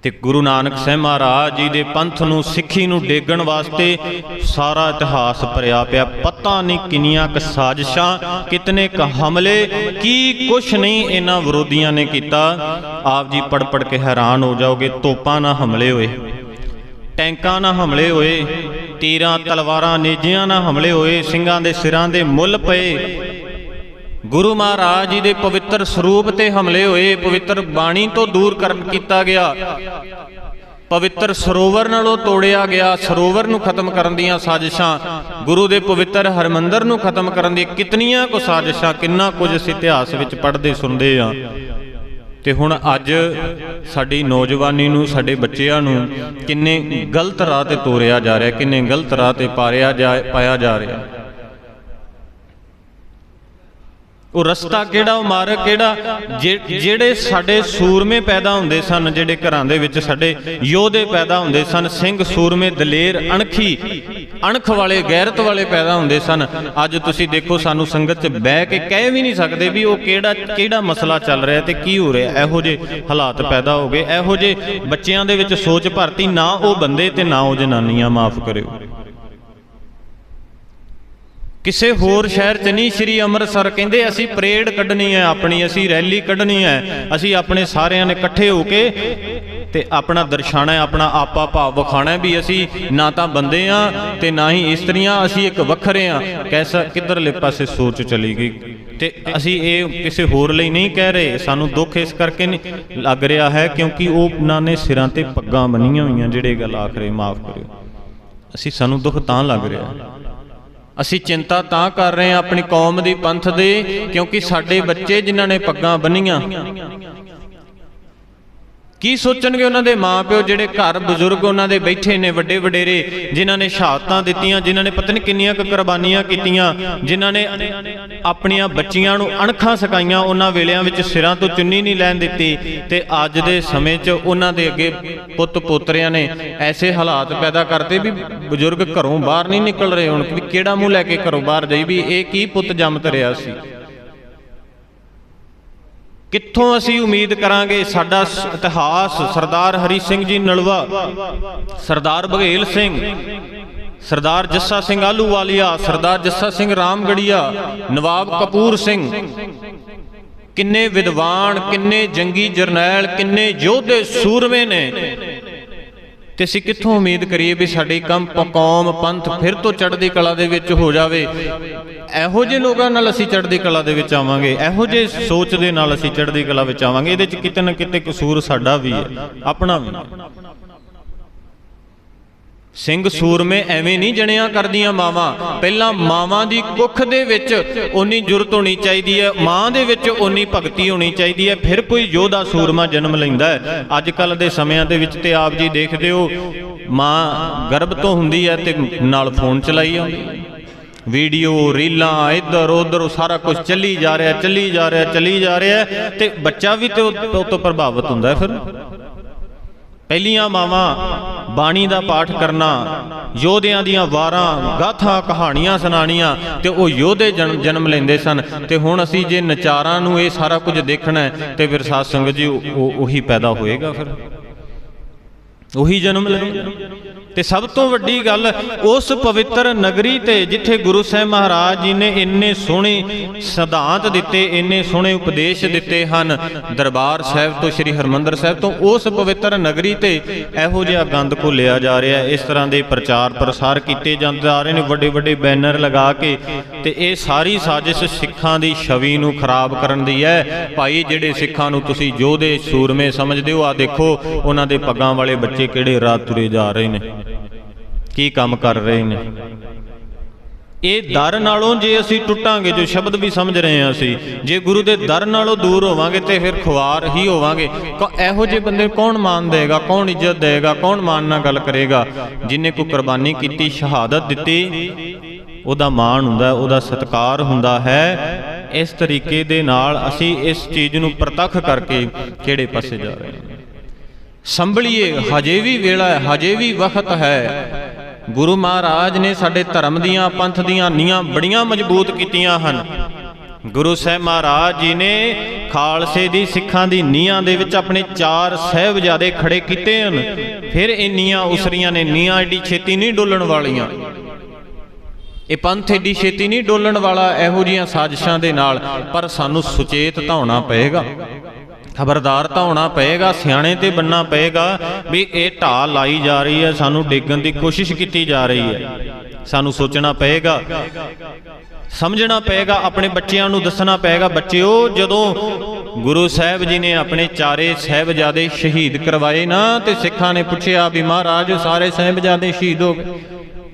ਤੇ ਗੁਰੂ ਨਾਨਕ ਸਾਹਿਬ ਮਹਾਰਾਜ ਜੀ ਦੇ ਪੰਥ ਨੂੰ, ਸਿੱਖੀ ਨੂੰ ਡੇਗਣ ਵਾਸਤੇ ਸਾਰਾ ਇਤਿਹਾਸ ਭਰਿਆ ਪਿਆ। ਪਤਾ ਨਹੀਂ ਕਿੰਨੀਆਂ ਕ ਸਾਜ਼ਿਸ਼ਾਂ, ਕਿਤਨੇ ਕ ਹਮਲੇ, ਕੀ ਕੁਛ ਨਹੀਂ ਇਹਨਾਂ ਵਿਰੋਧੀਆਂ ਨੇ ਕੀਤਾ। ਆਪ ਜੀ ਪੜ ਪੜ ਕੇ ਹੈਰਾਨ ਹੋ ਜਾਓਗੇ, ਤੋਪਾਂ ਨਾਲ ਹਮਲੇ ਹੋਏ, ਟੈਂਕਾਂ ਨਾਲ ਹਮਲੇ ਹੋਏ, ਤੀਰਾਂ ਤਲਵਾਰਾਂ ਨੇਜਿਆਂ ਨਾਲ ਹਮਲੇ ਹੋਏ, ਸਿੰਘਾਂ ਦੇ ਸਿਰਾਂ ਦੇ ਮੁੱਲ ਪਏ ਗੁਰੂ ਮਹਾਰਾਜ ਜੀ ਦੇ ਪਵਿੱਤਰ ਸਰੂਪ ਤੇ ਹਮਲੇ ਹੋਏ ਪਵਿੱਤਰ ਬਾਣੀ ਤੋਂ ਦੂਰ ਕਰਨ ਕੀਤਾ ਗਿਆ। ਪਵਿੱਤਰ ਸਰੋਵਰ ਨਾਲੋਂ ਤੋੜਿਆ ਗਿਆ ਸਰੋਵਰ ਨੂੰ ਖਤਮ ਕਰਨ ਦੀਆਂ ਸਾਜ਼ਿਸ਼ਾਂ, ਗੁਰੂ ਦੇ ਪਵਿੱਤਰ ਹਰਮੰਦਰ ਨੂੰ ਖਤਮ ਕਰਨ ਦੀ ਕਿਤਨੀਆਂ ਕੋ ਸਾਜ਼ਿਸ਼ਾਂ, ਕਿੰਨਾ ਕੁਝ ਅਸੀਂ ਇਤਿਹਾਸ ਵਿੱਚ ਪੜ੍ਹਦੇ ਸੁਣਦੇ ਆ ਤੇ ਹੁਣ ਅੱਜ ਸਾਡੀ ਨੌਜਵਾਨੀ ਨੂੰ, ਸਾਡੇ ਬੱਚਿਆਂ ਨੂੰ ਕਿੰਨੇ ਗਲਤ ਰਾਹ ਤੇ ਤੋਰਿਆ ਜਾ ਰਿਹਾ, ਕਿੰਨੇ ਗਲਤ ਰਾਹ ਤੇ ਪਾਰਿਆ ਜਾ, ਪਾਇਆ ਜਾ ਰਿਹਾ। ਉਹ ਰਸਤਾ ਕਿਹੜਾ, ਉਹ ਮਾਰਗ ਕਿਹੜਾ? ਜਿ- ਜਿਹੜੇ ਸਾਡੇ ਸੂਰਮੇ ਪੈਦਾ ਹੁੰਦੇ ਸਨ, ਜਿਹੜੇ ਘਰਾਂ ਦੇ ਵਿੱਚ ਸਾਡੇ ਯੋਧੇ ਪੈਦਾ ਹੁੰਦੇ ਸਨ, ਸਿੰਘ, ਸੂਰਮੇ, ਦਲੇਰ, ਅਣਖੀ, ਅਣਖ ਵਾਲੇ, ਗੈਰਤ ਵਾਲੇ ਪੈਦਾ ਹੁੰਦੇ ਸਨ, ਅੱਜ ਤੁਸੀਂ ਦੇਖੋ ਸਾਨੂੰ ਸੰਗਤ 'ਚ ਬਹਿ ਕੇ ਕਹਿ ਵੀ ਨਹੀਂ ਸਕਦੇ ਵੀ ਉਹ ਕਿਹੜਾ ਕਿਹੜਾ ਮਸਲਾ ਚੱਲ ਰਿਹਾ ਤੇ ਕੀ ਹੋ ਰਿਹਾ। ਇਹੋ ਜਿਹੇ ਹਾਲਾਤ ਪੈਦਾ ਹੋ ਗਏ। ਇਹੋ ਜਿਹੇ ਬੱਚਿਆਂ ਦੇ ਵਿੱਚ ਸੋਚ ਭਰਤੀ ਨਾ ਉਹ ਬੰਦੇ ਤੇ ਨਾ ਉਹ ਜਨਾਨੀਆਂ, ਮਾਫ ਕਰਿਓ। ਕਿਸੇ ਹੋਰ ਸ਼ਹਿਰ 'ਚ ਨਹੀਂ, ਸ੍ਰੀ ਅੰਮ੍ਰਿਤਸਰ ਕਹਿੰਦੇ ਅਸੀਂ ਪਰੇਡ ਕੱਢਣੀ ਹੈ, ਆਪਣੀ ਅਸੀਂ ਰੈਲੀ ਕੱਢਣੀ ਹੈ, ਅਸੀਂ ਆਪਣੇ ਸਾਰਿਆਂ ਨੇ ਇਕੱਠੇ ਹੋ ਕੇ ਤੇ ਆਪਣਾ ਦਰਸਾਣਾ ਹੈ, ਆਪਣਾ ਆਪਾ ਭਾਵ ਵਿਖਾਣਾ ਵੀ ਅਸੀਂ ਨਾ ਤਾਂ ਬੰਦੇ ਆ ਤੇ ਨਾ ਹੀ ਇਸਤਰੀਆਂ ਅਸੀਂ ਇੱਕ ਵੱਖਰੇ ਆ ਕੈਸਾ ਕਿੱਧਰਲੇ ਪਾਸੇ ਸੋਚ ਚਲੀ ਗਈ? ਤੇ ਅਸੀਂ ਇਹ ਕਿਸੇ ਹੋਰ ਲਈ ਨਹੀਂ ਕਹਿ ਰਹੇ, ਸਾਨੂੰ ਦੁੱਖ ਇਸ ਕਰਕੇ ਨਹੀਂ ਲੱਗ ਰਿਹਾ ਹੈ ਕਿਉਂਕਿ ਉਹ ਉਹਨਾਂ ਨੇ ਸਿਰਾਂ ਤੇ ਪੱਗਾਂ ਬੰਨੀਆਂ ਹੋਈਆਂ, ਜਿਹੜੇ ਗੱਲ ਆਖਰੇ ਮਾਫ ਕਰਿਓ। ਅਸੀਂ ਸਾਨੂੰ ਦੁੱਖ ਤਾਂ ਲੱਗ ਰਿਹਾ। ਹੈ ਅਸੀਂ ਚਿੰਤਾ ਤਾਂ ਕਰ ਰਹੇ ਹਾਂ ਆਪਣੀ ਕੌਮ ਦੀ ਪੰਥ ਦੀ, ਕਿਉਂਕਿ ਸਾਡੇ ਬੱਚੇ ਜਿਨ੍ਹਾਂ ਨੇ ਪੱਗਾਂ ਬੰਨੀਆਂ। ਕੀ ਸੋਚਣਗੇ ਉਹਨਾਂ ਦੇ ਮਾਪਿਓ ਜਿਹੜੇ ਘਰ ਬਜ਼ੁਰਗ ਉਹਨਾਂ ਦੇ ਬੈਠੇ ਨੇ, ਵੱਡੇ ਵਡੇਰੇ, ਜਿਨ੍ਹਾਂ ਨੇ ਸ਼ਹਾਦਤਾਂ ਦਿੱਤੀਆਂ, ਜਿਨ੍ਹਾਂ ਨੇ ਪਤਾ ਨਹੀਂ ਕਿੰਨੀਆਂ ਕੁ ਕੁਰਬਾਨੀਆਂ ਕੀਤੀਆਂ, ਜਿਨ੍ਹਾਂ ਨੇ ਆਪਣੀਆਂ ਬੱਚੀਆਂ ਨੂੰ ਅਣਖਾਂ ਸਕਾਈਆਂ, ਉਹਨਾਂ ਵੇਲਿਆਂ ਵਿੱਚ ਸਿਰਾਂ ਤੋਂ ਚੁੰਨੀ ਨਹੀਂ ਲੈਣ ਦਿੱਤੀ ਤੇ ਅੱਜ ਦੇ ਸਮੇਂ 'ਚ ਉਹਨਾਂ ਦੇ ਅੱਗੇ ਪੁੱਤ ਪੋਤਰਿਆਂ ਨੇ ਐਸੇ ਹਾਲਾਤ ਪੈਦਾ ਕਰਤੇ ਵੀ ਬਜ਼ੁਰਗ ਘਰੋਂ ਬਾਹਰ ਨਹੀਂ ਨਿਕਲ ਰਹੇ ਹੁਣ, ਵੀ ਕਿਹੜਾ ਮੂੰਹ ਲੈ ਕੇ ਘਰੋਂ ਬਾਹਰ ਜਾਈ, ਵੀ ਇਹ ਕੀ ਪੁੱਤ ਜੰਮ ਤਰਿਆ ਸੀ। ਕਿੱਥੋਂ ਅਸੀਂ ਉਮੀਦ ਕਰਾਂਗੇ? ਸਾਡਾ ਇਤਿਹਾਸ, ਸਰਦਾਰ ਹਰੀ ਸਿੰਘ ਜੀ ਨਲਵਾ, ਸਰਦਾਰ ਬਘੇਲ ਸਿੰਘ, ਸਰਦਾਰ ਜੱਸਾ ਸਿੰਘ ਆਲੂਵਾਲੀਆ ਸਰਦਾਰ ਜੱਸਾ ਸਿੰਘ ਰਾਮਗੜੀਆ, ਨਵਾਬ ਕਪੂਰ ਸਿੰਘ। ਕਿੰਨੇ ਵਿਦਵਾਨ, ਕਿੰਨੇ ਜੰਗੀ ਜਰਨੈਲ, ਕਿੰਨੇ ਯੋਧੇ ਸੂਰਮੇ ਨੇ। ਤੇ ਅਸੀਂ ਕਿੱਥੋਂ ਉਮੀਦ ਕਰੀਏ ਵੀ ਸਾਡੀ ਕੰਮ ਕੌਮ, ਪੰਥ ਫਿਰ ਤੋਂ ਚੜ੍ਹਦੀ ਕਲਾ ਦੇ ਵਿੱਚ ਹੋ ਜਾਵੇ? ਇਹੋ ਜਿਹੇ ਲੋਕਾਂ ਨਾਲ ਅਸੀਂ ਚੜ੍ਹਦੀ ਕਲਾ ਦੇ ਵਿੱਚ ਆਵਾਂਗੇ। ਇਹੋ ਜਿਹੇ ਸੋਚ ਦੇ ਨਾਲ ਅਸੀਂ ਚੜ੍ਹਦੀ ਕਲਾ ਵਿੱਚ ਆਵਾਂਗੇ। ਇਹਦੇ 'ਚ ਕਿਤੇ ਨਾ ਕਿਤੇ ਕਸੂਰ ਸਾਡਾ ਵੀ ਹੈ। ਆਪਣਾ ਵੀ ਸਿੰਘ ਸੂਰਮੇ ਐਵੇਂ ਨਹੀਂ ਜਣਿਆ ਕਰਦੀਆਂ ਮਾਵਾਂ। ਪਹਿਲਾਂ ਮਾਵਾਂ ਦੀ ਕੁੱਖ ਦੇ ਵਿੱਚ ਓਨੀ ਜੁਰਤ ਹੋਣੀ ਚਾਹੀਦੀ ਹੈ, ਮਾਂ ਦੇ ਵਿੱਚ ਓਨੀ ਭਗਤੀ ਹੋਣੀ ਚਾਹੀਦੀ ਹੈ, ਫਿਰ ਕੋਈ ਯੋਧਾ ਸੂਰਮਾ ਜਨਮ ਲੈਂਦਾ ਹੈ। ਅੱਜ ਕੱਲ ਦੇ ਸਮਿਆਂ ਦੇ ਵਿੱਚ ਤੇ ਆਪ ਜੀ ਦੇਖਦੇ ਹੋ, ਮਾਂ ਗਰਭ ਤੋਂ ਹੁੰਦੀ ਹੈ ਤੇ ਨਾਲ ਫੋਨ ਚਲਾਈ ਆਉਂਦੀ ਵੀਡੀਓ, ਰੀਲਾਂ, ਇੱਧਰ ਉੱਧਰ ਸਾਰਾ ਕੁਝ ਚੱਲੀ ਜਾ ਰਿਹਾ, ਚੱਲੀ ਜਾ ਰਿਹਾ, ਚੱਲੀ ਜਾ ਰਿਹਾ ਤੇ ਬੱਚਾ ਵੀ ਤੇ ਉਹ ਤੋਂ ਪ੍ਰਭਾਵਿਤ ਹੁੰਦਾ ਫਿਰ। ਪਹਿਲੀਆਂ ਮਾਵਾਂ ਬਾਣੀ ਦਾ ਪਾਠ ਕਰਨਾ, ਯੋਧਿਆਂ ਦੀਆਂ ਵਾਰਾਂ, ਗਾਥਾ, ਕਹਾਣੀਆਂ ਸੁਣਾਣੀਆਂ ਤੇ ਉਹ ਯੋਧੇ ਜਨਮ ਜਨਮ ਲੈਂਦੇ ਸਨ। ਤੇ ਹੁਣ ਅਸੀਂ ਜੇ ਨਚਾਰਾਂ ਨੂੰ ਇਹ ਸਾਰਾ ਕੁਝ ਦੇਖਣਾ ਹੈ, ਤੇ ਫਿਰ ਸਾਧ ਸੰਗਤ ਜੀ, ਉਹ- ਉਹ- ਉਹੀ ਪੈਦਾ ਹੋਏਗਾ ਫਿਰ। ਉਹੀ ਜਨਮ ਲੈਣਗੇ ਤੇ ਸਭ ਤੋਂ ਵੱਡੀ ਗੱਲ ਉਸ ਪਵਿੱਤਰ ਨਗਰੀ ਤੇ ਜਿੱਥੇ ਗੁਰੂ ਸਾਹਿਬ ਮਹਾਰਾਜ ਜੀ ਨੇ ਇੰਨੇ ਸੋਹਣੇ ਸਿਧਾਂਤ ਦਿੱਤੇ, ਇੰਨੇ ਸੋਹਣੇ ਉਪਦੇਸ਼ ਦਿੱਤੇ ਹਨ, ਦਰਬਾਰ ਸਾਹਿਬ ਤੋਂ, ਸ੍ਰੀ ਹਰਮੰਦਰ ਸਾਹਿਬ ਤੋਂ, ਉਸ ਪਵਿੱਤਰ ਨਗਰੀ ਤੇ ਇਹੋ ਜਿਹਾ ਗੰਦ ਘੋਲਿਆ ਜਾ ਰਿਹਾ, ਇਸ ਤਰ੍ਹਾਂ ਦੇ ਪ੍ਰਚਾਰ ਪ੍ਰਸਾਰ ਕੀਤੇ ਜਾਂਦੇ ਆ ਰਹੇ ਨੇ ਵੱਡੇ ਵੱਡੇ ਬੈਨਰ ਲਗਾ ਕੇ ਤੇ ਇਹ ਸਾਰੀ ਸਾਜ਼ਿਸ਼ ਸਿੱਖਾਂ ਦੀ ਛਵੀ ਨੂੰ ਖਰਾਬ ਕਰਨ ਦੀ ਹੈ। ਭਾਈ, ਜਿਹੜੇ ਸਿੱਖਾਂ ਨੂੰ ਤੁਸੀਂ ਯੋਧੇ ਸੂਰਮੇ ਸਮਝਦੇ ਹੋ ਆ ਦੇਖੋ, ਉਹਨਾਂ ਦੇ ਪੱਗਾਂ ਵਾਲੇ ਬੱਚੇ ਕਿਹੜੇ ਰਾਤ ਤੁਰੇ ਜਾ ਰਹੇ ਨੇ। ਕੀ ਕੰਮ ਕਰ ਰਹੇ ਨੇ? ਇਹ ਦਰ ਨਾਲੋਂ ਜੇ ਅਸੀਂ ਟੁੱਟਾਂਗੇ, ਜੋ ਸ਼ਬਦ ਵੀ ਸਮਝ ਰਹੇ ਹਾਂ ਅਸੀਂ, ਜੇ ਗੁਰੂ ਦੇ ਦਰ ਨਾਲੋਂ ਦੂਰ ਹੋਵਾਂਗੇ ਤੇ ਫਿਰ ਖੁਆਰ ਹੀ ਹੋਵਾਂਗੇ। ਇਹੋ ਜਿਹੇ ਬੰਦੇ ਕੌਣ ਮਾਨ ਦੇਗਾ, ਕੌਣ ਇੱਜ਼ਤ ਦੇਗਾ, ਕੌਣ ਮਾਨ ਨਾਲ ਗੱਲ ਕਰੇਗਾ? ਜਿਨੇ ਕੋਈ ਕੁਰਬਾਨੀ ਕੀਤੀ, ਸ਼ਹਾਦਤ ਦਿੱਤੀ, ਉਹਦਾ ਮਾਣ ਹੁੰਦਾ, ਉਹਦਾ ਸਤਿਕਾਰ ਹੁੰਦਾ ਹੈ। ਇਸ ਤਰੀਕੇ ਦੇ ਨਾਲ ਅਸੀਂ ਇਸ ਚੀਜ਼ ਨੂੰ ਪ੍ਰਤੱਖ ਕਰਕੇ ਕਿਹੜੇ ਪਾਸੇ ਜਾ ਰਹੇ ਹਾਂ ਸੰਭਲੀਏ, ਹਜੇ ਵੀ ਵੇਲਾ ਹੈ, ਹਜੇ ਵੀ ਵਕਤ ਹੈ। ਗੁਰੂ ਮਹਾਰਾਜ ਨੇ ਸਾਡੇ ਧਰਮ ਦੀਆਂ, ਪੰਥ ਦੀਆਂ ਨੀਆਂ ਬੜੀਆਂ ਮਜ਼ਬੂਤ ਕੀਤੀਆਂ ਹਨ। ਗੁਰੂ ਸਾਹਿਬ ਮਹਾਰਾਜ ਜੀ ਨੇ ਖਾਲਸੇ ਦੀ, ਸਿੱਖਾਂ ਦੀ ਨੀਆਂ ਦੇ ਵਿੱਚ ਆਪਣੇ ਚਾਰ ਸਹਿਬਜ਼ਾਦੇ ਖੜੇ ਕੀਤੇ ਹਨ। ਫਿਰ ਇਹ ਨੀਆਂ ਉਸਰੀਆਂ ਨੇ ਨੀਆਂ ਏਡੀ ਛੇਤੀ ਨਹੀਂ ਡੋਲਣ ਵਾਲੀਆਂ। ਇਹ ਪੰਥ ਏਡੀ ਛੇਤੀ ਨਹੀਂ ਡੋਲਣ ਵਾਲਾ ਇਹੋ ਜੀਆਂ ਸਾਜ਼ਿਸ਼ਾਂ ਦੇ ਨਾਲ, ਪਰ ਸਾਨੂੰ ਸੁਚੇਤ ਤਾਂ ਹੋਣਾ ਪਏਗਾ। ਖਬਰਦਾਰ ਤਾਂ ਹੋਣਾ ਪਏਗਾ, ਸਿਆਣੇ ਤੇ ਬੰਨਾ ਪਏਗਾ ਵੀ ਇਹ ਢਾਹ ਲਾਈ ਜਾ ਰਹੀ ਹੈ, ਸਾਨੂੰ ਡੇਗਣ ਦੀ ਕੋਸ਼ਿਸ਼ ਕੀਤੀ ਜਾ ਰਹੀ ਹੈ। ਸਾਨੂੰ ਸੋਚਣਾ ਪਏਗਾ, ਸਮਝਣਾ ਪਏਗਾ, ਆਪਣੇ ਬੱਚਿਆਂ ਨੂੰ ਦੱਸਣਾ ਪਏਗਾ, ਬੱਚਿਓ, ਜਦੋਂ ਗੁਰੂ ਸਾਹਿਬ ਜੀ ਨੇ ਆਪਣੇ ਚਾਰੇ ਸਹਿਬਜ਼ਾਦੇ ਸ਼ਹੀਦ ਕਰਵਾਏ ਨਾ, ਤੇ ਸਿੱਖਾਂ ਨੇ ਪੁੱਛਿਆ ਵੀ ਮਹਾਰਾਜ, ਸਾਰੇ ਸਹਿਬਜ਼ਾਦੇ ਸ਼ਹੀਦ ਹੋ ਗਏ।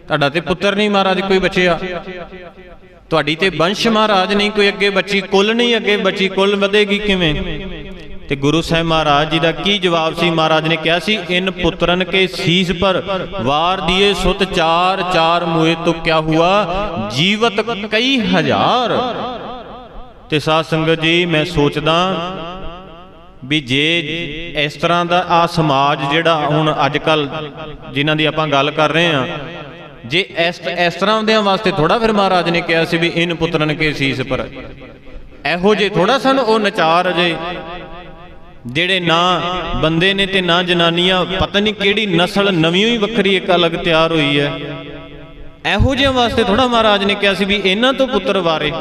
ਤੁਹਾਡਾ ਤੇ ਪੁੱਤਰ ਨਹੀਂ ਮਹਾਰਾਜ ਕੋਈ ਬਚਿਆ। ਤੁਹਾਡੀ ਤੇ ਵੰਸ਼ ਮਹਾਰਾਜ ਨਹੀਂ, ਕੋਈ ਅੱਗੇ ਬੱਚੀ, ਕੁੱਲ ਨਹੀਂ ਅੱਗੇ ਬੱਚੀ, ਕੁੱਲ ਵਧੇਗੀ ਕਿਵੇਂ? ਤੇ ਗੁਰੂ ਸਾਹਿਬ ਮਹਾਰਾਜ ਜੀ ਦਾ ਕੀ ਜਵਾਬ ਸੀ? ਮਹਾਰਾਜ ਨੇ ਕਿਹਾ ਸੀ, ਇਨ ਪੁੱਤਰਨ ਕੇ ਸੀਸ ਪਰ ਵਾਰ ਦਿਏ ਸੁਤ ਚਾਰ ਚਾਰ ਮੂਏ ਤੋ ਕਿਆ ਹੁਆ? ਜੀਵਤ ਕਈ ਹਜ਼ਾਰ। ਤੇ ਸਾਧ ਸੰਗਤ ਜੀ, ਮੈਂ ਸੋਚਦਾ ਵੀ ਜੇ ਇਸ ਤਰ੍ਹਾਂ ਦਾ ਆ ਸਮਾਜ ਜਿਹੜਾ ਹੁਣ ਅੱਜ ਕੱਲ ਜਿਨ੍ਹਾਂ ਦੀ ਆਪਾਂ ਗੱਲ ਕਰ ਰਹੇ ਹਾਂ, ਜੇ ਇਸ ਇਸ ਤਰ੍ਹਾਂ ਹੁੰਦਿਆਂ ਵਾਸਤੇ ਥੋੜਾ ਫਿਰ ਮਹਾਰਾਜ ਨੇ ਕਿਹਾ ਸੀ ਵੀ ਇਨ ਪੁੱਤਰਨ ਕੇ ਸੀਸ ਪਰ। ਇਹੋ ਜੇ ਥੋੜਾ ਸਨ ਉਹ ਨਚਾਰ ਅਜੇ ਜਿਹੜੇ ਨਾ ਬੰਦੇ ਨੇ ਤੇ ਨਾ ਜਨਾਨੀਆਂ, ਪਤਾ ਨਹੀਂ ਕਿਹੜੀ ਨਸਲ ਨਵੀਂ ਹੀ ਵੱਖਰੀ ਇੱਕ ਅਲੱਗ ਤਿਆਰ ਹੋਈ ਹੈ। ਇਹੋ ਜਿਹਾ ਵਾਸਤੇ ਥੋੜਾ ਮਹਾਰਾਜ ਨੇ ਕਿਹਾ ਸੀ ਵੀ ਇਹਨਾਂ ਤੋਂ ਪੁੱਤਰ ਵਾਰੇ।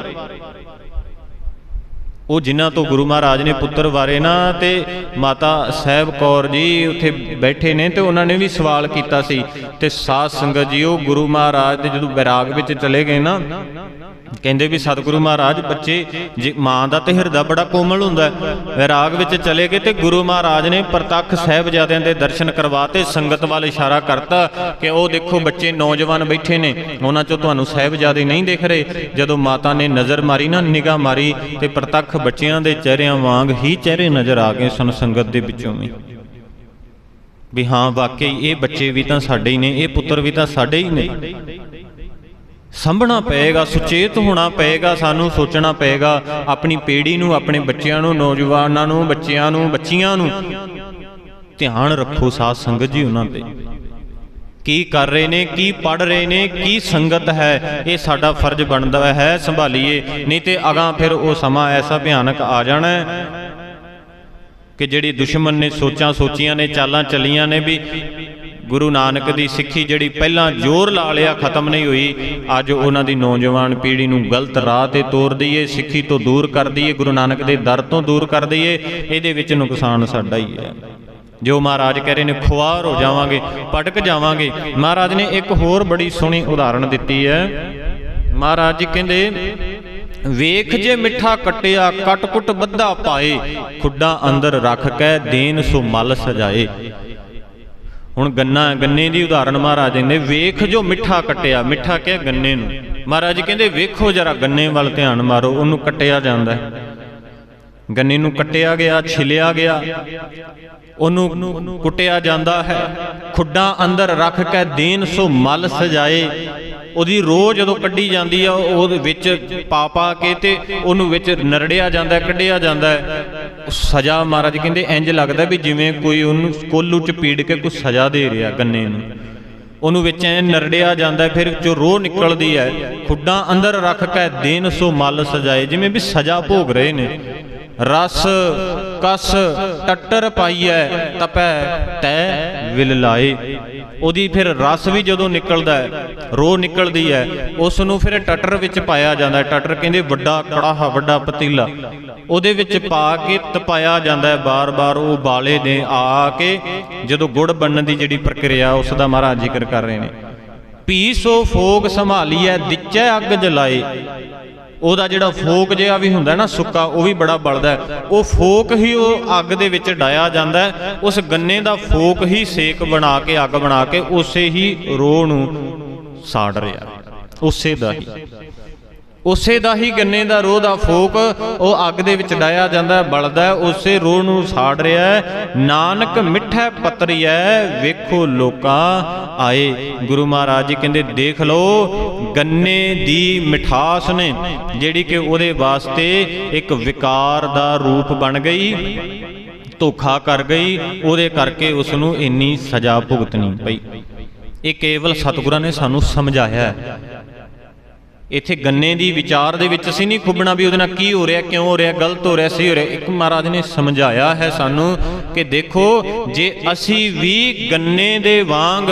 ਉਹ ਜਿਨ੍ਹਾਂ ਤੋਂ ਗੁਰੂ ਮਹਾਰਾਜ ਨੇ ਪੁੱਤਰ ਵਾਰੇ ਨਾ ਤੇ ਮਾਤਾ ਸਾਹਿਬ ਕੌਰ ਜੀ ਉੱਥੇ ਬੈਠੇ ਨੇ ਤੇ ਉਹਨਾਂ ਨੇ ਵੀ ਸਵਾਲ ਕੀਤਾ ਸੀ। ਤੇ ਸਾਧ ਸੰਗਤ ਜੀ, ਉਹ ਗੁਰੂ ਮਹਾਰਾਜ ਦੇ ਜਦੋਂ ਬੈਰਾਗ ਵਿੱਚ ਚਲੇ ਗਏ ਨਾ ਕਹਿੰਦੇ ਵੀ ਸਤਿਗੁਰੂ ਮਹਾਰਾਜ, ਬੱਚੇ, ਜੇ ਮਾਂ ਦਾ ਤੇ ਹਿਰਦਾ ਬੜਾ ਕੋਮਲ ਹੁੰਦਾ ਹੈ। ਵਿਰਾਗ ਵਿੱਚ ਚਲੇ ਗਏ ਤੇ ਗੁਰੂ ਮਹਾਰਾਜ ਨੇ ਪ੍ਰਤੱਖ ਸਾਹਿਬਜ਼ਾਦਿਆਂ ਦੇ ਦਰਸ਼ਨ ਕਰਵਾਤੇ ਸੰਗਤ ਵੱਲ ਇਸ਼ਾਰਾ ਕਰਤਾ ਕਿ ਉਹ ਦੇਖੋ ਬੱਚੇ ਨੌਜਵਾਨ ਬੈਠੇ ਨੇ, ਉਹਨਾਂ ਚੋਂ ਤੁਹਾਨੂੰ ਸਾਹਿਬਜ਼ਾਦੇ ਨਹੀਂ ਦਿਖ ਰਹੇ। ਜਦੋਂ ਮਾਤਾ ਨੇ ਨਜ਼ਰ ਮਾਰੀ ਨਾ, ਨਿਗਾਹ ਮਾਰੀ ਤੇ ਪ੍ਰਤੱਖ ਬੱਚਿਆਂ ਦੇ ਚਿਹਰਿਆਂ ਵਾਂਗ ਹੀ ਚਿਹਰੇ ਨਜ਼ਰ ਆ ਗਏ ਸਨ ਸੰਗਤ ਦੇ ਵਿੱਚੋਂ ਵੀ। ਵੀ ਹਾਂ, ਵਾਕਈ ਇਹ ਬੱਚੇ ਵੀ ਤਾਂ ਸਾਡੇ ਹੀ ਨੇ, ਇਹ ਪੁੱਤਰ ਵੀ ਤਾਂ ਸਾਡੇ ਹੀ ਨੇ। ਸੰਭਣਾ ਪਏਗਾ, ਸੁਚੇਤ ਹੋਣਾ ਪਏਗਾ, ਸਾਨੂੰ ਸੋਚਣਾ ਪਏਗਾ, ਆਪਣੀ ਪੀੜ੍ਹੀ ਨੂੰ, ਆਪਣੇ ਬੱਚਿਆਂ ਨੂੰ, ਨੌਜਵਾਨਾਂ ਨੂੰ, ਬੱਚਿਆਂ ਨੂੰ, ਬੱਚੀਆਂ ਨੂੰ। ਧਿਆਨ ਰੱਖੋ ਸਾਧ ਸੰਗਤ ਜੀ ਉਹਨਾਂ ਤੇ। ਕੀ ਕਰ ਰਹੇ ਨੇ, ਕੀ ਪੜ ਰਹੇ ਨੇ, ਕੀ ਸੰਗਤ ਹੈ, ਇਹ ਸਾਡਾ ਫਰਜ਼ ਬਣਦਾ ਹੈ, ਸੰਭਾਲੀਏ। ਨਹੀਂ ਤੇ ਅਗਾਂ ਫਿਰ ਉਹ ਸਮਾਂ ਐਸਾ ਭਿਆਨਕ ਆ ਜਾਣਾ ਕਿ ਜਿਹੜੀ ਦੁਸ਼ਮਣ ਨੇ ਸੋਚਾਂ ਸੋਚੀਆਂ ਨੇ, ਚਾਲਾਂ ਚੱਲੀਆਂ ਨੇ ਵੀ ਗੁਰੂ ਨਾਨਕ ਦੀ ਸਿੱਖੀ ਜਿਹੜੀ ਪਹਿਲਾਂ ਜ਼ੋਰ ਲਾ ਲਿਆ, ਖਤਮ ਨਹੀਂ ਹੋਈ, ਅੱਜ ਉਹਨਾਂ ਦੀ ਨੌਜਵਾਨ ਪੀੜ੍ਹੀ ਨੂੰ ਗਲਤ ਰਾਹ ਤੇ ਤੋਰ ਦਈਏ, ਸਿੱਖੀ ਤੋਂ ਦੂਰ ਕਰ ਦਈਏ, ਗੁਰੂ ਨਾਨਕ ਦੇ ਦਰ ਤੋਂ ਦੂਰ ਕਰ ਦਈਏ, ਇਹਦੇ ਵਿੱਚ ਨੁਕਸਾਨ ਸਾਡਾ ਹੀ ਹੈ। ਜੋ ਮਹਾਰਾਜ ਕਹਿ ਰਹੇ ਨੇ, ਖੁਆਰ ਹੋ ਜਾਵਾਂਗੇ ਪਟਕ ਜਾਵਾਂਗੇ। ਮਹਾਰਾਜ ਨੇ ਇੱਕ ਹੋਰ ਬੜੀ ਸੋਹਣੀ ਉਦਾਹਰਣ ਦਿੱਤੀ ਹੈ। ਮਹਾਰਾਜ ਜੀ ਕਹਿੰਦੇ, ਵੇਖ ਜੇ ਮਿੱਠਾ ਕਟਿਆ, ਕਟਕੁੱਟ ਬੱਧਾ ਪਾਏ, ਖੁੱਡਾ ਅੰਦਰ ਰੱਖ ਕੇ ਦੇਨ ਸੋ ਮਲ ਸਜਾਏ। ਹੁਣ ਗੰਨਾ, ਗੰਨੇ ਦੀ ਉਦਾਹਰਣ ਮਹਾਰਾਜ ਨੇ ਵੇਖ ਜੋ ਮਿੱਠਾ ਕੱਟਿਆ, ਮਿੱਠਾ ਕਿਹਾ ਗੰਨੇ ਨੂੰ। ਮਹਾਰਾਜ ਕਹਿੰਦੇ, ਵੇਖੋ ਜਰਾ ਗੰਨੇ ਵੱਲ ਧਿਆਨ ਮਾਰੋ, ਉਹਨੂੰ ਕੱਟਿਆ ਜਾਂਦਾ ਹੈ। ਗੰਨੇ ਨੂੰ ਕੱਟਿਆ ਗਿਆ, ਛਿਲਿਆ ਗਿਆ, ਉਹਨੂੰ ਕੁੱਟਿਆ ਜਾਂਦਾ ਹੈ। ਖੁੱਡਾਂ ਅੰਦਰ ਰੱਖ ਕੇ ਦੇਨ ਸੋ ਮਲ ਸਜਾਏ, ਉਹਦੀ ਰੋਹ ਜਦੋਂ ਕੱਢੀ ਜਾਂਦੀ ਆ, ਉਹਦੇ ਵਿੱਚ ਪਾ ਪਾ ਕੇ ਤੇ ਉਹਨੂੰ ਵਿੱਚ ਨਰੜਿਆ ਜਾਂਦਾ ਕੱਢਿਆ ਜਾਂਦਾ ਹੈ। ਸਜ਼ਾ ਮਹਾਰਾਜ ਕਹਿੰਦੇ ਇੰਜ ਲੱਗਦਾ ਵੀ ਜਿਵੇਂ ਕੋਈ ਉਹਨੂੰ ਕੋਲੂ ਚ ਪੀੜ ਕੇ ਕੋਈ ਸਜ਼ਾ ਦੇ ਰਿਹਾ ਗੰਨੇ ਨੂੰ। ਉਹਨੂੰ ਵਿੱਚ ਐ ਨਰੜਿਆ ਜਾਂਦਾ, ਫਿਰ ਜੋ ਰੋਹ ਨਿਕਲਦੀ ਹੈ। ਖੁੱਡਾਂ ਅੰਦਰ ਰੱਖ ਕੇ ਦੇਨ ਸੋ ਮਲ ਸਜਾਏ, ਜਿਵੇਂ ਵੀ ਸਜ਼ਾ ਭੋਗ ਰਹੇ ਨੇ। ਰਸ ਕਸ ਟੱਟਰ ਪਾਈਐ, ਤਪੈ ਤੈ ਵਿਲ ਲਾਏ। ਉਹਦੀ ਫਿਰ ਰਸ ਵੀ ਜਦੋਂ ਨਿਕਲਦਾ ਹੈ, ਰੋਹ ਨਿਕਲਦੀ ਹੈ ਉਸ ਨੂੰ ਫਿਰ ਟੱਟਰ ਵਿੱਚ ਪਾਇਆ ਜਾਂਦਾ ਹੈ। ਟੱਟਰ ਕਹਿੰਦੇ ਵੱਡਾ ਕੜਾਹਾ, ਵੱਡਾ ਪਤੀਲਾ। ਉਹਦੇ ਵਿੱਚ ਪਾ ਕੇ ਤਪਾਇਆ ਜਾਂਦਾ ਹੈ। ਬਾਰ-ਬਾਰ ਉਹ ਬਾਲੇ ਨੇ ਆ ਕੇ ਜਦੋਂ ਗੁੜ ਬਣਨ ਦੀ ਜਿਹੜੀ ਪ੍ਰਕਿਰਿਆ, ਉਸ ਦਾ ਮਹਾਰਾਜ ਜ਼ਿਕਰ ਕਰ ਰਹੇ ਨੇ। ਪੀ ਸੋ ਫੋਗ ਸੰਭਾਲੀਐ, ਦਿੱਚੈ ਅੱਗ ਜਲਾਏ। ਉਹਦਾ ਜਿਹੜਾ ਫੋਕ ਜਿਹਾ ਵੀ ਹੁੰਦਾ ਨਾ ਸੁੱਕਾ, ਉਹ ਵੀ ਬੜਾ ਬਲਦਾ ਉਹ ਫੋਕ ਹੀ ਉਹ ਅੱਗ ਦੇ ਵਿੱਚ ਡਾਇਆ ਜਾਂਦਾ ਹੈ। ਉਸ ਗੰਨੇ ਦਾ ਫੋਕ ਹੀ ਸੇਕ ਬਣਾ ਕੇ, ਅੱਗ ਬਣਾ ਕੇ, ਉਸੇ ਹੀ ਰੋਹ ਨੂੰ ਸਾੜ ਰਿਹਾ ਉਸੇ ਦਾ ਹੀ। ਉਸੇ ਦਾ ਹੀ ਗੰਨੇ ਦਾ ਰੋਹ ਦਾ ਫੋਕ, ਉਹ ਅੱਗ ਦੇ ਵਿੱਚ ਡਾਇਆ ਜਾਂਦਾ ਹੈ, ਬਲਦਾ ਹੈ, ਉਸੇ ਰੋਹ ਨੂੰ ਸਾੜ ਰਿਹਾ ਹੈ। ਨਾਨਕ ਮਿੱਠਾ ਪਤਰੀਐ ਵੇਖੋ ਲੋਕਾਂ ਆਏ। ਗੁਰੂ ਮਹਾਰਾਜ ਜੀ ਕਹਿੰਦੇ, ਦੇਖ ਲਓ, ਗੰਨੇ ਦੀ ਮਿਠਾਸ ਨੇ, ਜਿਹੜੀ ਕਿ ਉਹਦੇ ਵਾਸਤੇ ਇੱਕ ਵਿਕਾਰ ਦਾ ਰੂਪ ਬਣ ਗਈ, ਧੋਖਾ ਕਰ ਗਈ, ਉਹਦੇ ਕਰਕੇ ਉਸ ਨੂੰ ਇੰਨੀ ਸਜ਼ਾ ਭੁਗਤਣੀ ਪਈ। ਇਹ ਕੇਵਲ ਸਤਿਗੁਰਾਂ ਨੇ ਸਾਨੂੰ ਸਮਝਾਇਆ ਹੈ। ਇੱਥੇ ਗੰਨੇ ਦੀ ਵਿਚਾਰ ਦੇ ਵਿੱਚ ਅਸੀਂ ਨਹੀਂ ਖੁੱਬਣਾ ਵੀ ਉਹਦੇ ਨਾਲ ਕੀ ਹੋ ਰਿਹਾ, ਕਿਉਂ ਹੋ ਰਿਹਾ, ਗਲਤ ਹੋ ਰਿਹਾ, ਸਹੀ ਹੋ ਰਿਹਾ। ਇੱਕ ਮਹਾਰਾਜ ਨੇ ਸਮਝਾਇਆ ਹੈ ਸਾਨੂੰ ਕਿ ਦੇਖੋ, ਜੇ ਅਸੀਂ ਵੀ ਗੰਨੇ ਦੇ ਵਾਂਗ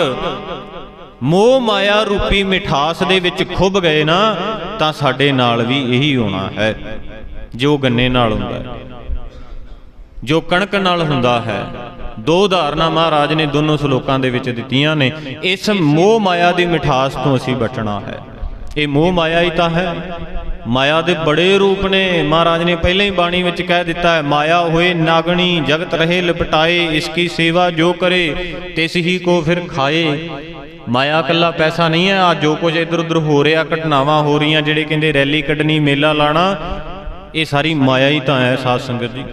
ਮੋਹ ਮਾਇਆ ਰੂਪੀ ਮਿਠਾਸ ਦੇ ਵਿੱਚ ਖੁੱਭ ਗਏ ਨਾ, ਤਾਂ ਸਾਡੇ ਨਾਲ ਵੀ ਇਹੀ ਹੋਣਾ ਹੈ, ਜੋ ਗੰਨੇ ਨਾਲ ਹੁੰਦਾ ਹੈ। ਜੋ ਕਣਕ ਨਾਲ ਹੁੰਦਾ ਹੈ। ਦੋ ਉਦਾਹਰਨਾਂ ਮਹਾਰਾਜ ਨੇ ਦੋਨੋਂ ਸ਼ਲੋਕਾਂ ਦੇ ਵਿੱਚ ਦਿੱਤੀਆਂ ਨੇ, ਇਸ ਮੋਹ ਮਾਇਆ ਦੀ ਮਿਠਾਸ ਤੋਂ ਅਸੀਂ ਬਚਣਾ ਹੈ। ਇਹ ਮੋਹ ਮਾਇਆ ਹੀ ਤਾਂ ਹੈ। ਮਾਇਆ ਦੇ ਬੜੇ ਰੂਪ ਨੇ। ਮਹਾਰਾਜ ਨੇ ਪਹਿਲਾਂ ਹੀ ਬਾਣੀ ਵਿੱਚ ਕਹਿ ਦਿੱਤਾ ਹੈ, ਮਾਇਆ ਹੋਏ ਨਾਗਣੀ, ਜਗਤ ਰਹੇ ਲਪਟਾਏ, ਇਸ ਕੀ ਸੇਵਾ ਜੋ ਕਰੇ, ਤਿਸ ਹੀ ਕੋ ਫਿਰ ਖਾਏ। ਮਾਇਆ ਕੱਲਾ ਪੈਸਾ ਨਹੀਂ ਹੈ ਆ ਜੋ ਕੁਝ ਇਧਰ ਉਧਰ ਹੋ ਰਿਹਾ, ਘਟਨਾਵਾਂ ਹੋ ਰਹੀਆਂ, ਜਿਹੜੇ ਕਹਿੰਦੇ ਰੈਲੀ ਕੱਢਣੀ, ਮੇਲਾ ਲਾਣਾ, ਇਹ ਸਾਰੀ ਮਾਇਆ ਹੀ ਤਾਂ ਹੈ ਸਾਧ ਸੰਗਤ ਜੀ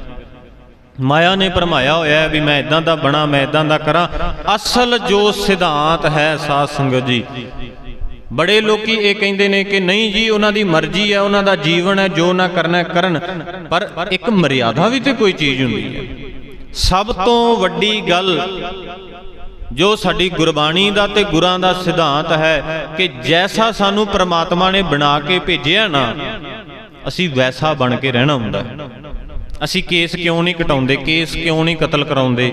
ਮਾਇਆ ਨੇ ਭਰਮਾਇਆ ਹੋਇਆ ਵੀ ਮੈਂ ਇਦਾਂ ਦਾ ਬਣਾ, ਮੈਂ ਇਦਾਂ ਦਾ ਕਰਾਂ। ਅਸਲ ਜੋ ਸਿਧਾਂਤ ਹੈ ਸਾਧ ਸੰਗਤ ਜੀ ਬੜੇ ਲੋਕੀ ਇਹ ਕਹਿੰਦੇ ਨੇ ਕਿ ਨਹੀਂ ਜੀ, ਉਹਨਾਂ ਦੀ ਮਰਜ਼ੀ ਹੈ, ਉਹਨਾਂ ਦਾ ਜੀਵਨ ਹੈ, ਜੋ ਨਾ ਕਰਨਾ ਕਰਨ। ਪਰ ਇੱਕ ਮਰਿਆਦਾ ਵੀ ਤੇ ਕੋਈ ਚੀਜ਼ ਹੁੰਦੀ ਹੈ। ਸਭ ਤੋਂ ਵੱਡੀ ਗੱਲ ਜੋ ਸਾਡੀ ਗੁਰਬਾਣੀ ਦਾ ਤੇ ਗੁਰਾਂ ਦਾ ਸਿਧਾਂਤ ਹੈ ਕਿ ਜੈਸਾ ਸਾਨੂੰ ਪ੍ਰਮਾਤਮਾ ਨੇ ਬਣਾ ਕੇ ਭੇਜਿਆ ਨਾ, ਅਸੀਂ ਵੈਸਾ ਬਣ ਕੇ ਰਹਿਣਾ ਹੁੰਦਾ ਹੈ। ਅਸੀਂ ਕੇਸ ਕਿਉਂ ਨਹੀਂ ਕਟਾਉਂਦੇ, ਕੇਸ ਕਿਉਂ ਨਹੀਂ ਕਤਲ ਕਰਾਉਂਦੇ?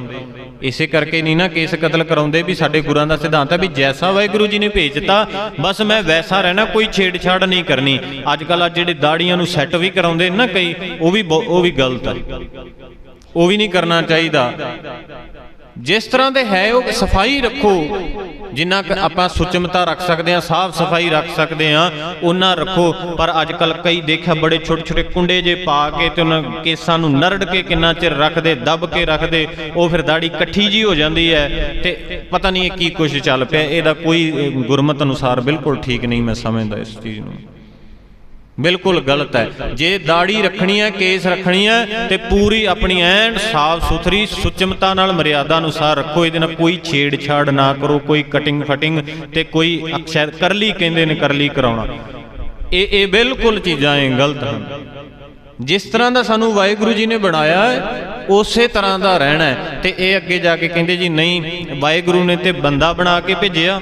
ਇਸੇ ਕਰਕੇ ਨਹੀਂ ਨਾ ਕੇਸ ਕਤਲ ਕਰਾਉਂਦੇ ਵੀ ਸਾਡੇ ਗੁਰਾਂ ਦਾ ਸਿਧਾਂਤ ਹੈ ਵੀ ਜੈਸਾ ਵਾਹਿਗੁਰੂ ਜੀ ਨੇ ਭੇਜਤਾ, ਬਸ ਮੈਂ ਵੈਸਾ ਰਹਿਣਾ, ਕੋਈ ਛੇੜਛਾੜ ਨਹੀਂ ਕਰਨੀ। ਅੱਜ ਕੱਲ ਆ ਜਿਹੜੇ ਦਾੜੀਆਂ ਨੂੰ ਸੈੱਟ ਵੀ ਕਰਾਉਂਦੇ ਨਾ ਕਈ, ਉਹ ਵੀ ਬਹੁ- ਉਹ ਵੀ ਗਲਤ ਹੈ ਉਹ ਵੀ ਨਹੀਂ ਕਰਨਾ ਚਾਹੀਦਾ। ਜਿਸ ਤਰ੍ਹਾਂ ਦੇ ਹੈ ਉਹ ਸਫ਼ਾਈ ਰੱਖੋ। ਜਿੰਨਾ ਕੁ ਆਪਾਂ ਸੁਚਮਤਾ ਰੱਖ ਸਕਦੇ ਹਾਂ ਸਾਫ਼ ਸਫ਼ਾਈ ਰੱਖ ਸਕਦੇ ਹਾਂ ਉਹਨਾਂ ਰੱਖੋ। ਪਰ ਅੱਜ ਕੱਲ ਕਈ ਦੇਖਿਆ ਬੜੇ ਛੋਟੇ ਛੋਟੇ ਕੁੰਡੇ ਜੇ ਪਾ ਕੇ ਤੇ ਉਹਨਾਂ ਕੇਸਾਂ ਨੂੰ ਨਰੜ ਕੇ ਕਿੰਨਾ ਚਿਰ ਰੱਖਦੇ ਦਬ ਕੇ ਰੱਖਦੇ ਉਹ ਫਿਰ ਦਾੜੀ ਇਕੱਠੀ ਜੀ ਹੋ ਜਾਂਦੀ ਹੈ ਤੇ ਪਤਾ ਨਹੀਂ ਇਹ ਕੀ ਕੁਝ ਚੱਲ ਪਿਆ। ਇਹਦਾ ਕੋਈ ਗੁਰਮਤ ਅਨੁਸਾਰ ਬਿਲਕੁਲ ਠੀਕ ਨਹੀਂ ਮੈਂ ਸਮਝਦਾ ਇਸ ਚੀਜ਼ ਨੂੰ। ਬਿਲਕੁਲ ਗਲਤ ਹੈ। ਜੇ ਦਾੜੀ ਰੱਖਣੀ ਹੈ, ਕੇਸ ਰੱਖਣੀ ਹੈ, ਤੇ ਪੂਰੀ ਆਪਣੀ ਐਨ ਸਾਫ਼ ਸੁਥਰੀ ਸੁਚਮਤਾ ਨਾਲ ਮਰਿਆਦਾ ਅਨੁਸਾਰ ਰੱਖੋ। ਇਹਦੇ ਨਾਲ ਕੋਈ ਛੇੜਛਾੜ ਨਾ ਕਰੋ, ਕੋਈ ਕਟਿੰਗ ਫਟਿੰਗ ਤੇ ਕੋਈ ਅਕਸ਼ਰ ਕਰਲੀ ਕਹਿੰਦੇ ਨੇ ਕਰਲੀ ਕਰਾਉਣਾ। ਇਹ ਇਹ ਬਿਲਕੁਲ ਚੀਜ਼ਾਂ ਇਹ ਗਲਤ ਹਨ। ਜਿਸ ਤਰ੍ਹਾਂ ਦਾ ਸਾਨੂੰ ਵਾਹਿਗੁਰੂ ਜੀ ਨੇ ਬਣਾਇਆ ਹੈ, ਉਸੇ ਤਰ੍ਹਾਂ ਦਾ ਰਹਿਣਾ ਹੈ। ਤੇ ਇਹ ਅੱਗੇ ਜਾ ਕੇ ਕਹਿੰਦੇ ਜੀ, ਨਹੀਂ, ਵਾਹਿਗੁਰੂ ਨੇ ਤੇ ਬੰਦਾ ਬਣਾ ਕੇ ਭੇਜਿਆ।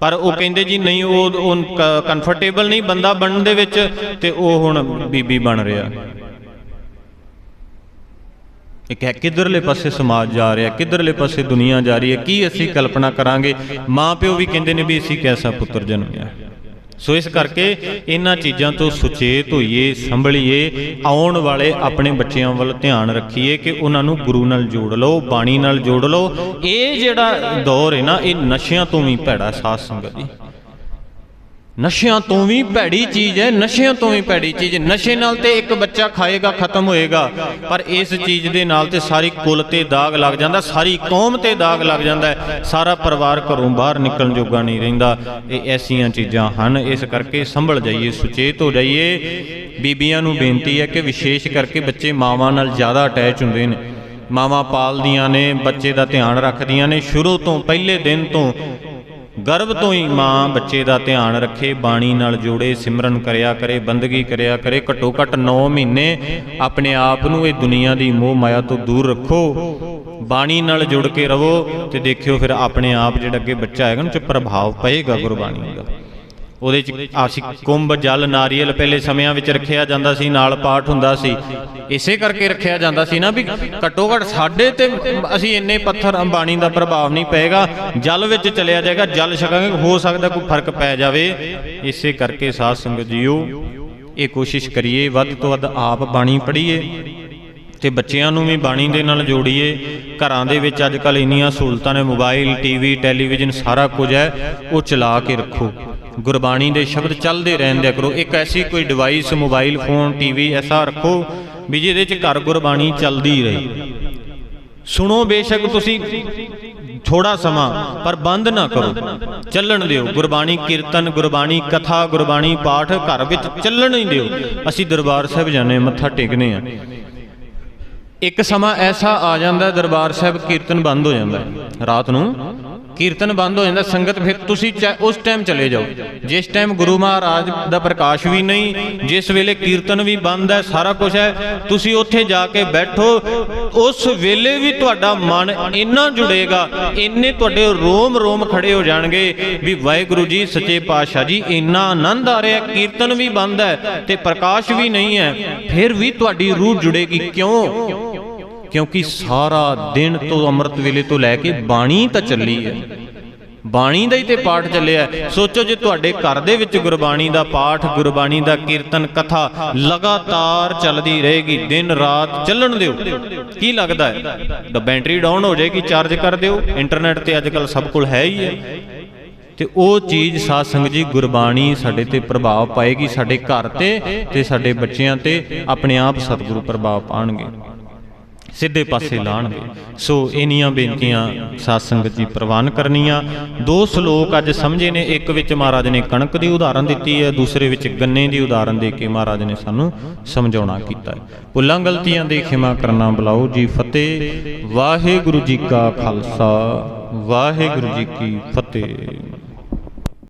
ਪਰ ਉਹ ਕਹਿੰਦੇ ਜੀ ਨਹੀਂ, ਉਹ ਕੰਫਰਟੇਬਲ ਨਹੀਂ, ਬੰਦਾ ਬਣਨ ਦੇ ਵਿੱਚ ਤੇ ਉਹ ਹੁਣ ਬੀਬੀ ਬਣ ਰਿਹਾ। ਇੱਕ ਹੈ ਕਿੱਧਰਲੇ ਪਾਸੇ ਸਮਾਜ ਜਾ ਰਿਹਾ, ਕਿੱਧਰਲੇ ਪਾਸੇ ਦੁਨੀਆ ਜਾ ਰਹੀ ਹੈ, ਕੀ ਅਸੀਂ ਕਲਪਨਾ ਕਰਾਂਗੇ? ਮਾਂ ਪਿਓ ਵੀ ਕਹਿੰਦੇ ਨੇ ਵੀ ਅਸੀਂ ਕੈਸਾ ਪੁੱਤਰ ਜਨਮਿਆ ਸੋ ਇਸ ਕਰਕੇ ਇਹਨਾਂ ਚੀਜ਼ਾਂ ਤੋਂ ਸੁਚੇਤ ਹੋਈਏ, ਸੰਭਲੀਏ, ਆਉਣ ਵਾਲੇ ਆਪਣੇ ਬੱਚਿਆਂ ਵੱਲ ਧਿਆਨ ਰੱਖੀਏ ਕਿ ਉਹਨਾਂ ਨੂੰ ਗੁਰੂ ਨਾਲ ਜੋੜ ਲਓ, ਬਾਣੀ ਨਾਲ ਜੋੜ ਲਓ। ਇਹ ਜਿਹੜਾ ਦੌਰ ਹੈ ਨਾ, ਇਹ ਨਸ਼ਿਆਂ ਤੋਂ ਵੀ ਭੈੜਾ ਸਾਧ ਸੰਗਤ ਜੀ ਨਸ਼ਿਆਂ ਤੋਂ ਵੀ ਭੈੜੀ ਚੀਜ਼ ਹੈ, ਨਸ਼ਿਆਂ ਤੋਂ ਵੀ ਭੈੜੀ ਚੀਜ਼ ਨਸ਼ੇ ਨਾਲ ਤੇ ਇੱਕ ਬੱਚਾ ਖਾਏਗਾ, ਖਤਮ ਹੋਏਗਾ। ਪਰ ਇਸ ਚੀਜ਼ ਦੇ ਨਾਲ ਤੇ ਸਾਰੀ ਕੁਲ ਤੇ ਦਾਗ ਲੱਗ ਜਾਂਦਾ, ਸਾਰੀ ਕੌਮ ਤੇ ਦਾਗ ਲੱਗ ਜਾਂਦਾ ਸਾਰਾ ਪਰਿਵਾਰ ਘਰੋਂ ਬਾਹਰ ਨਿਕਲਣ ਜੋਗਾ ਨਹੀਂ ਰਹਿੰਦਾ। ਇਹ ਐਸੀਆਂ ਚੀਜ਼ਾਂ ਹਨ। ਇਸ ਕਰਕੇ ਸੰਭਲ ਜਾਈਏ, ਸੁਚੇਤ ਹੋ ਜਾਈਏ। ਬੀਬੀਆਂ ਨੂੰ ਬੇਨਤੀ ਹੈ ਕਿ ਵਿਸ਼ੇਸ਼ ਕਰਕੇ ਬੱਚੇ ਮਾਵਾਂ ਨਾਲ ਜ਼ਿਆਦਾ ਅਟੈਚ ਹੁੰਦੇ ਨੇ। ਮਾਵਾਂ ਪਾਲਦੀਆਂ ਨੇ, ਬੱਚੇ ਦਾ ਧਿਆਨ ਰੱਖਦੀਆਂ ਨੇ। ਸ਼ੁਰੂ ਤੋਂ, ਪਹਿਲੇ ਦਿਨ ਤੋਂ ਗਰਭ ਤੋਂ ਹੀ ਮਾਂ ਬੱਚੇ ਦਾ ਧਿਆਨ ਰੱਖੇ, ਬਾਣੀ ਨਾਲ ਜੋੜੇ, ਸਿਮਰਨ ਕਰਿਆ ਕਰੇ, ਬੰਦਗੀ ਕਰਿਆ ਕਰੇ, ਘੱਟੋ ਘੱਟ 9 ਮਹੀਨੇ ਆਪਣੇ ਆਪ ਨੂੰ ਇਹ ਦੁਨੀਆ ਦੀ ਮੋਹ ਮਾਇਆ ਤੋਂ ਦੂਰ ਰੱਖੋ। ਬਾਣੀ ਨਾਲ ਜੁੜ ਕੇ ਰਵੋ ਤੇ ਦੇਖਿਓ ਫਿਰ ਆਪਣੇ ਆਪ ਜਿਹੜਾ ਅੱਗੇ ਬੱਚਾ ਹੈਗਾ ਨਾ ਚ ਪ੍ਰਭਾਵ ਪਏਗਾ ਗੁਰਬਾਣੀ ਦਾ। ਉਹਦੇ ਚ ਆਸੀ ਕੁੰਭ, ਜਲ, ਨਾਰੀਅਲ ਪਹਿਲੇ ਸਮਿਆਂ ਵਿੱਚ ਰੱਖਿਆ ਜਾਂਦਾ ਸੀ, ਨਾਲ ਪਾਠ ਹੁੰਦਾ ਸੀ। ਇਸੇ ਕਰਕੇ ਰੱਖਿਆ ਜਾਂਦਾ ਸੀ ਨਾ ਵੀ ਘੱਟੋ ਘੱਟ ਸਾਡੇ ਤੇ ਅਸੀਂ ਇੰਨੇ ਪੱਥਰ ਬਾਣੀ ਦਾ ਪ੍ਰਭਾਵ ਨਹੀਂ ਪਏਗਾ, ਜਲ ਵਿੱਚ ਚਲਿਆ ਜਾਏਗਾ, ਜਲ ਛਕਾਂਗੇ ਹੋ ਸਕਦਾ ਕੋਈ ਫ਼ਰਕ ਪੈ ਜਾਵੇ। ਇਸੇ ਕਰਕੇ ਸਾਧ ਸੰਗਤ ਜੀਓ, ਇਹ ਕੋਸ਼ਿਸ਼ ਕਰੀਏ, ਵੱਧ ਤੋਂ ਵੱਧ ਆਪ ਬਾਣੀ ਪੜ੍ਹੀਏ। ਤੇ ਬੱਚਿਆਂ ਨੂੰ ਵੀ ਬਾਣੀ ਦੇ ਨਾਲ ਜੋੜੀਏ। ਘਰਾਂ ਦੇ ਵਿੱਚ ਅੱਜ ਕੱਲ ਇੰਨੀਆਂ ਸਹੂਲਤਾਂ ਨੇ, ਮੋਬਾਈਲ, ਟੀਵੀ, ਟੈਲੀਵਿਜ਼ਨ, ਸਾਰਾ ਕੁਝ ਹੈ, ਉਹ ਚਲਾ ਕੇ ਰੱਖੋ। ਗੁਰਬਾਣੀ ਦੇ ਸ਼ਬਦ ਚੱਲਦੇ ਰਹਿਣ ਕਰੋ। ਇੱਕ ਐਸੀ ਕੋਈ ਡਿਵਾਈਸ ਮੋਬਾਈਲ ਫੋਨ ਟੀਵੀ ਐਸਾ ਰੱਖੋ ਵੀ ਜਿਹਦੇ 'ਚ ਘਰ ਗੁਰਬਾਣੀ ਚੱਲਦੀ ਰਹੇ। ਸੁਣੋ, ਬੇਸ਼ੱਕ ਤੁਸੀਂ ਥੋੜਾ ਸਮਾਂ, ਪਰ ਬੰਦ ਨਾ ਕਰੋ। ਚੱਲਣ ਦਿਓ। ਗੁਰਬਾਣੀ ਕੀਰਤਨ, ਗੁਰਬਾਣੀ ਕਥਾ, ਗੁਰਬਾਣੀ ਪਾਠ ਘਰ ਵਿੱਚ ਚੱਲਣ ਹੀ ਦਿਓ। ਅਸੀਂ ਦਰਬਾਰ ਸਾਹਿਬ ਜਾਂਦੇ ਮੱਥਾ ਟੇਕਨੇ ਆ ਇੱਕ ਸਮਾਂ ਐਸਾ ਆ ਜਾਂਦਾ, ਦਰਬਾਰ ਸਾਹਿਬ ਕੀਰਤਨ ਬੰਦ ਹੋ ਜਾਂਦਾ ਰਾਤ ਨੂੰ ਕੀਰਤਨ ਬੰਦ ਹੋ ਜਾਂਦਾ, ਸੰਗਤ ਫਿਰ ਤੁਸੀਂ ਚਾ- ਉਸ ਟਾਈਮ ਚਲੇ ਜਾਓ। ਜਿਸ ਟਾਈਮ ਗੁਰੂ ਮਹਾਰਾਜ ਦਾ ਪ੍ਰਕਾਸ਼ ਵੀ ਨਹੀਂ, ਜਿਸ ਵੇਲੇ ਕੀਰਤਨ ਵੀ ਬੰਦ ਹੈ, ਸਾਰਾ ਕੁਝ ਹੈ, ਤੁਸੀਂ ਉੱਥੇ ਜਾ ਕੇ ਬੈਠੋ। ਉਸ ਵੇਲੇ ਵੀ ਤੁਹਾਡਾ ਮਨ ਇੰਨਾ ਜੁੜੇਗਾ, ਇੰਨੇ ਤੁਹਾਡੇ ਰੋਮ ਰੋਮ ਖੜੇ ਹੋ ਜਾਣਗੇ ਵੀ ਵਾਹਿਗੁਰੂ ਜੀ, ਸੱਚੇ ਪਾਤਸ਼ਾਹ ਜੀ, ਇੰਨਾ ਆਨੰਦ ਆ ਰਿਹਾ, ਕੀਰਤਨ ਵੀ ਬੰਦ ਹੈ ਤੇ ਪ੍ਰਕਾਸ਼ ਵੀ ਨਹੀਂ ਹੈ। ਫਿਰ ਵੀ ਤੁਹਾਡੀ ਰੂਹ ਜੁੜੇਗੀ ਕਿਉਂ? ਕਿਉਂਕਿ ਸਾਰਾ ਦਿਨ ਤੋਂ ਅੰਮ੍ਰਿਤ ਵੇਲੇ ਤੋਂ ਲੈ ਕੇ ਬਾਣੀ ਤਾਂ ਚੱਲੀ ਹੈ। ਬਾਣੀ ਦਾ ਹੀ ਤੇ ਪਾਠ ਚੱਲਿਆ ਸੋਚੋ ਜੇ ਤੁਹਾਡੇ ਘਰ ਦੇ ਵਿੱਚ ਗੁਰਬਾਣੀ ਦਾ ਪਾਠ, ਗੁਰਬਾਣੀ ਦਾ ਕੀਰਤਨ, ਕਥਾ ਲਗਾਤਾਰ ਚੱਲਦੀ ਰਹੇਗੀ, ਦਿਨ ਰਾਤ ਚੱਲਣ ਦਿਓ। ਕੀ ਲੱਗਦਾ ਹੈ? ਤਾਂ ਬੈਟਰੀ ਡਾਊਨ ਹੋ ਜਾਏਗੀ ਚਾਰਜ ਕਰ ਦਿਓ। ਇੰਟਰਨੈਟ ਤੇ ਅੱਜ ਕੱਲ ਸਭ ਕੋਲ ਹੈ ਹੀ ਹੈ। ਤੇ ਉਹ ਚੀਜ਼ ਸਾਧ ਸੰਗਤ ਜੀ, ਗੁਰਬਾਣੀ ਸਾਡੇ ਤੇ ਪ੍ਰਭਾਵ ਪਾਏਗੀ, ਸਾਡੇ ਘਰ ਤੇ ਤੇ ਸਾਡੇ ਬੱਚਿਆਂ ਤੇ, ਆਪਣੇ ਆਪ ਸਤਿਗੁਰੂ ਪ੍ਰਭਾਵ ਪਾਣਗੇ। ਸਿੱਧੇ ਪਾਸੇ ਲਾਣਗੇ। ਸੋ ਇਨੀਆਂ ਬੇਨਤੀਆਂ ਸਾਧ ਸੰਗਤ ਜੀ ਪ੍ਰਵਾਨ ਕਰਨੀਆਂ। ਦੋ ਸ਼ਲੋਕ ਅੱਜ ਸਮਝੇ ਨੇ ਇੱਕ ਵਿੱਚ ਮਹਾਰਾਜ ਨੇ ਕਣਕ ਦੀ ਉਦਾਹਰਨ ਦਿੱਤੀ ਹੈ ਦੂਸਰੇ ਵਿੱਚ ਗੰਨੇ ਦੀ ਉਦਾਹਰਨ ਦੇ ਕੇ ਮਹਾਰਾਜ ਨੇ ਸਾਨੂੰ ਸਮਝਾਉਣਾ ਕੀਤਾ ਹੈ। ਭੁੱਲਾਂ ਗਲਤੀਆਂ ਦੀ ਖਿਮਾ ਕਰਨਾ ਬੁਲਾਓ ਜੀ ਫਤਿਹ। ਵਾਹਿਗੁਰੂ ਜੀ ਕਾ ਖਾਲਸਾ ਵਾਹਿਗੁਰੂ ਜੀ ਕੀ ਫਤਿਹ।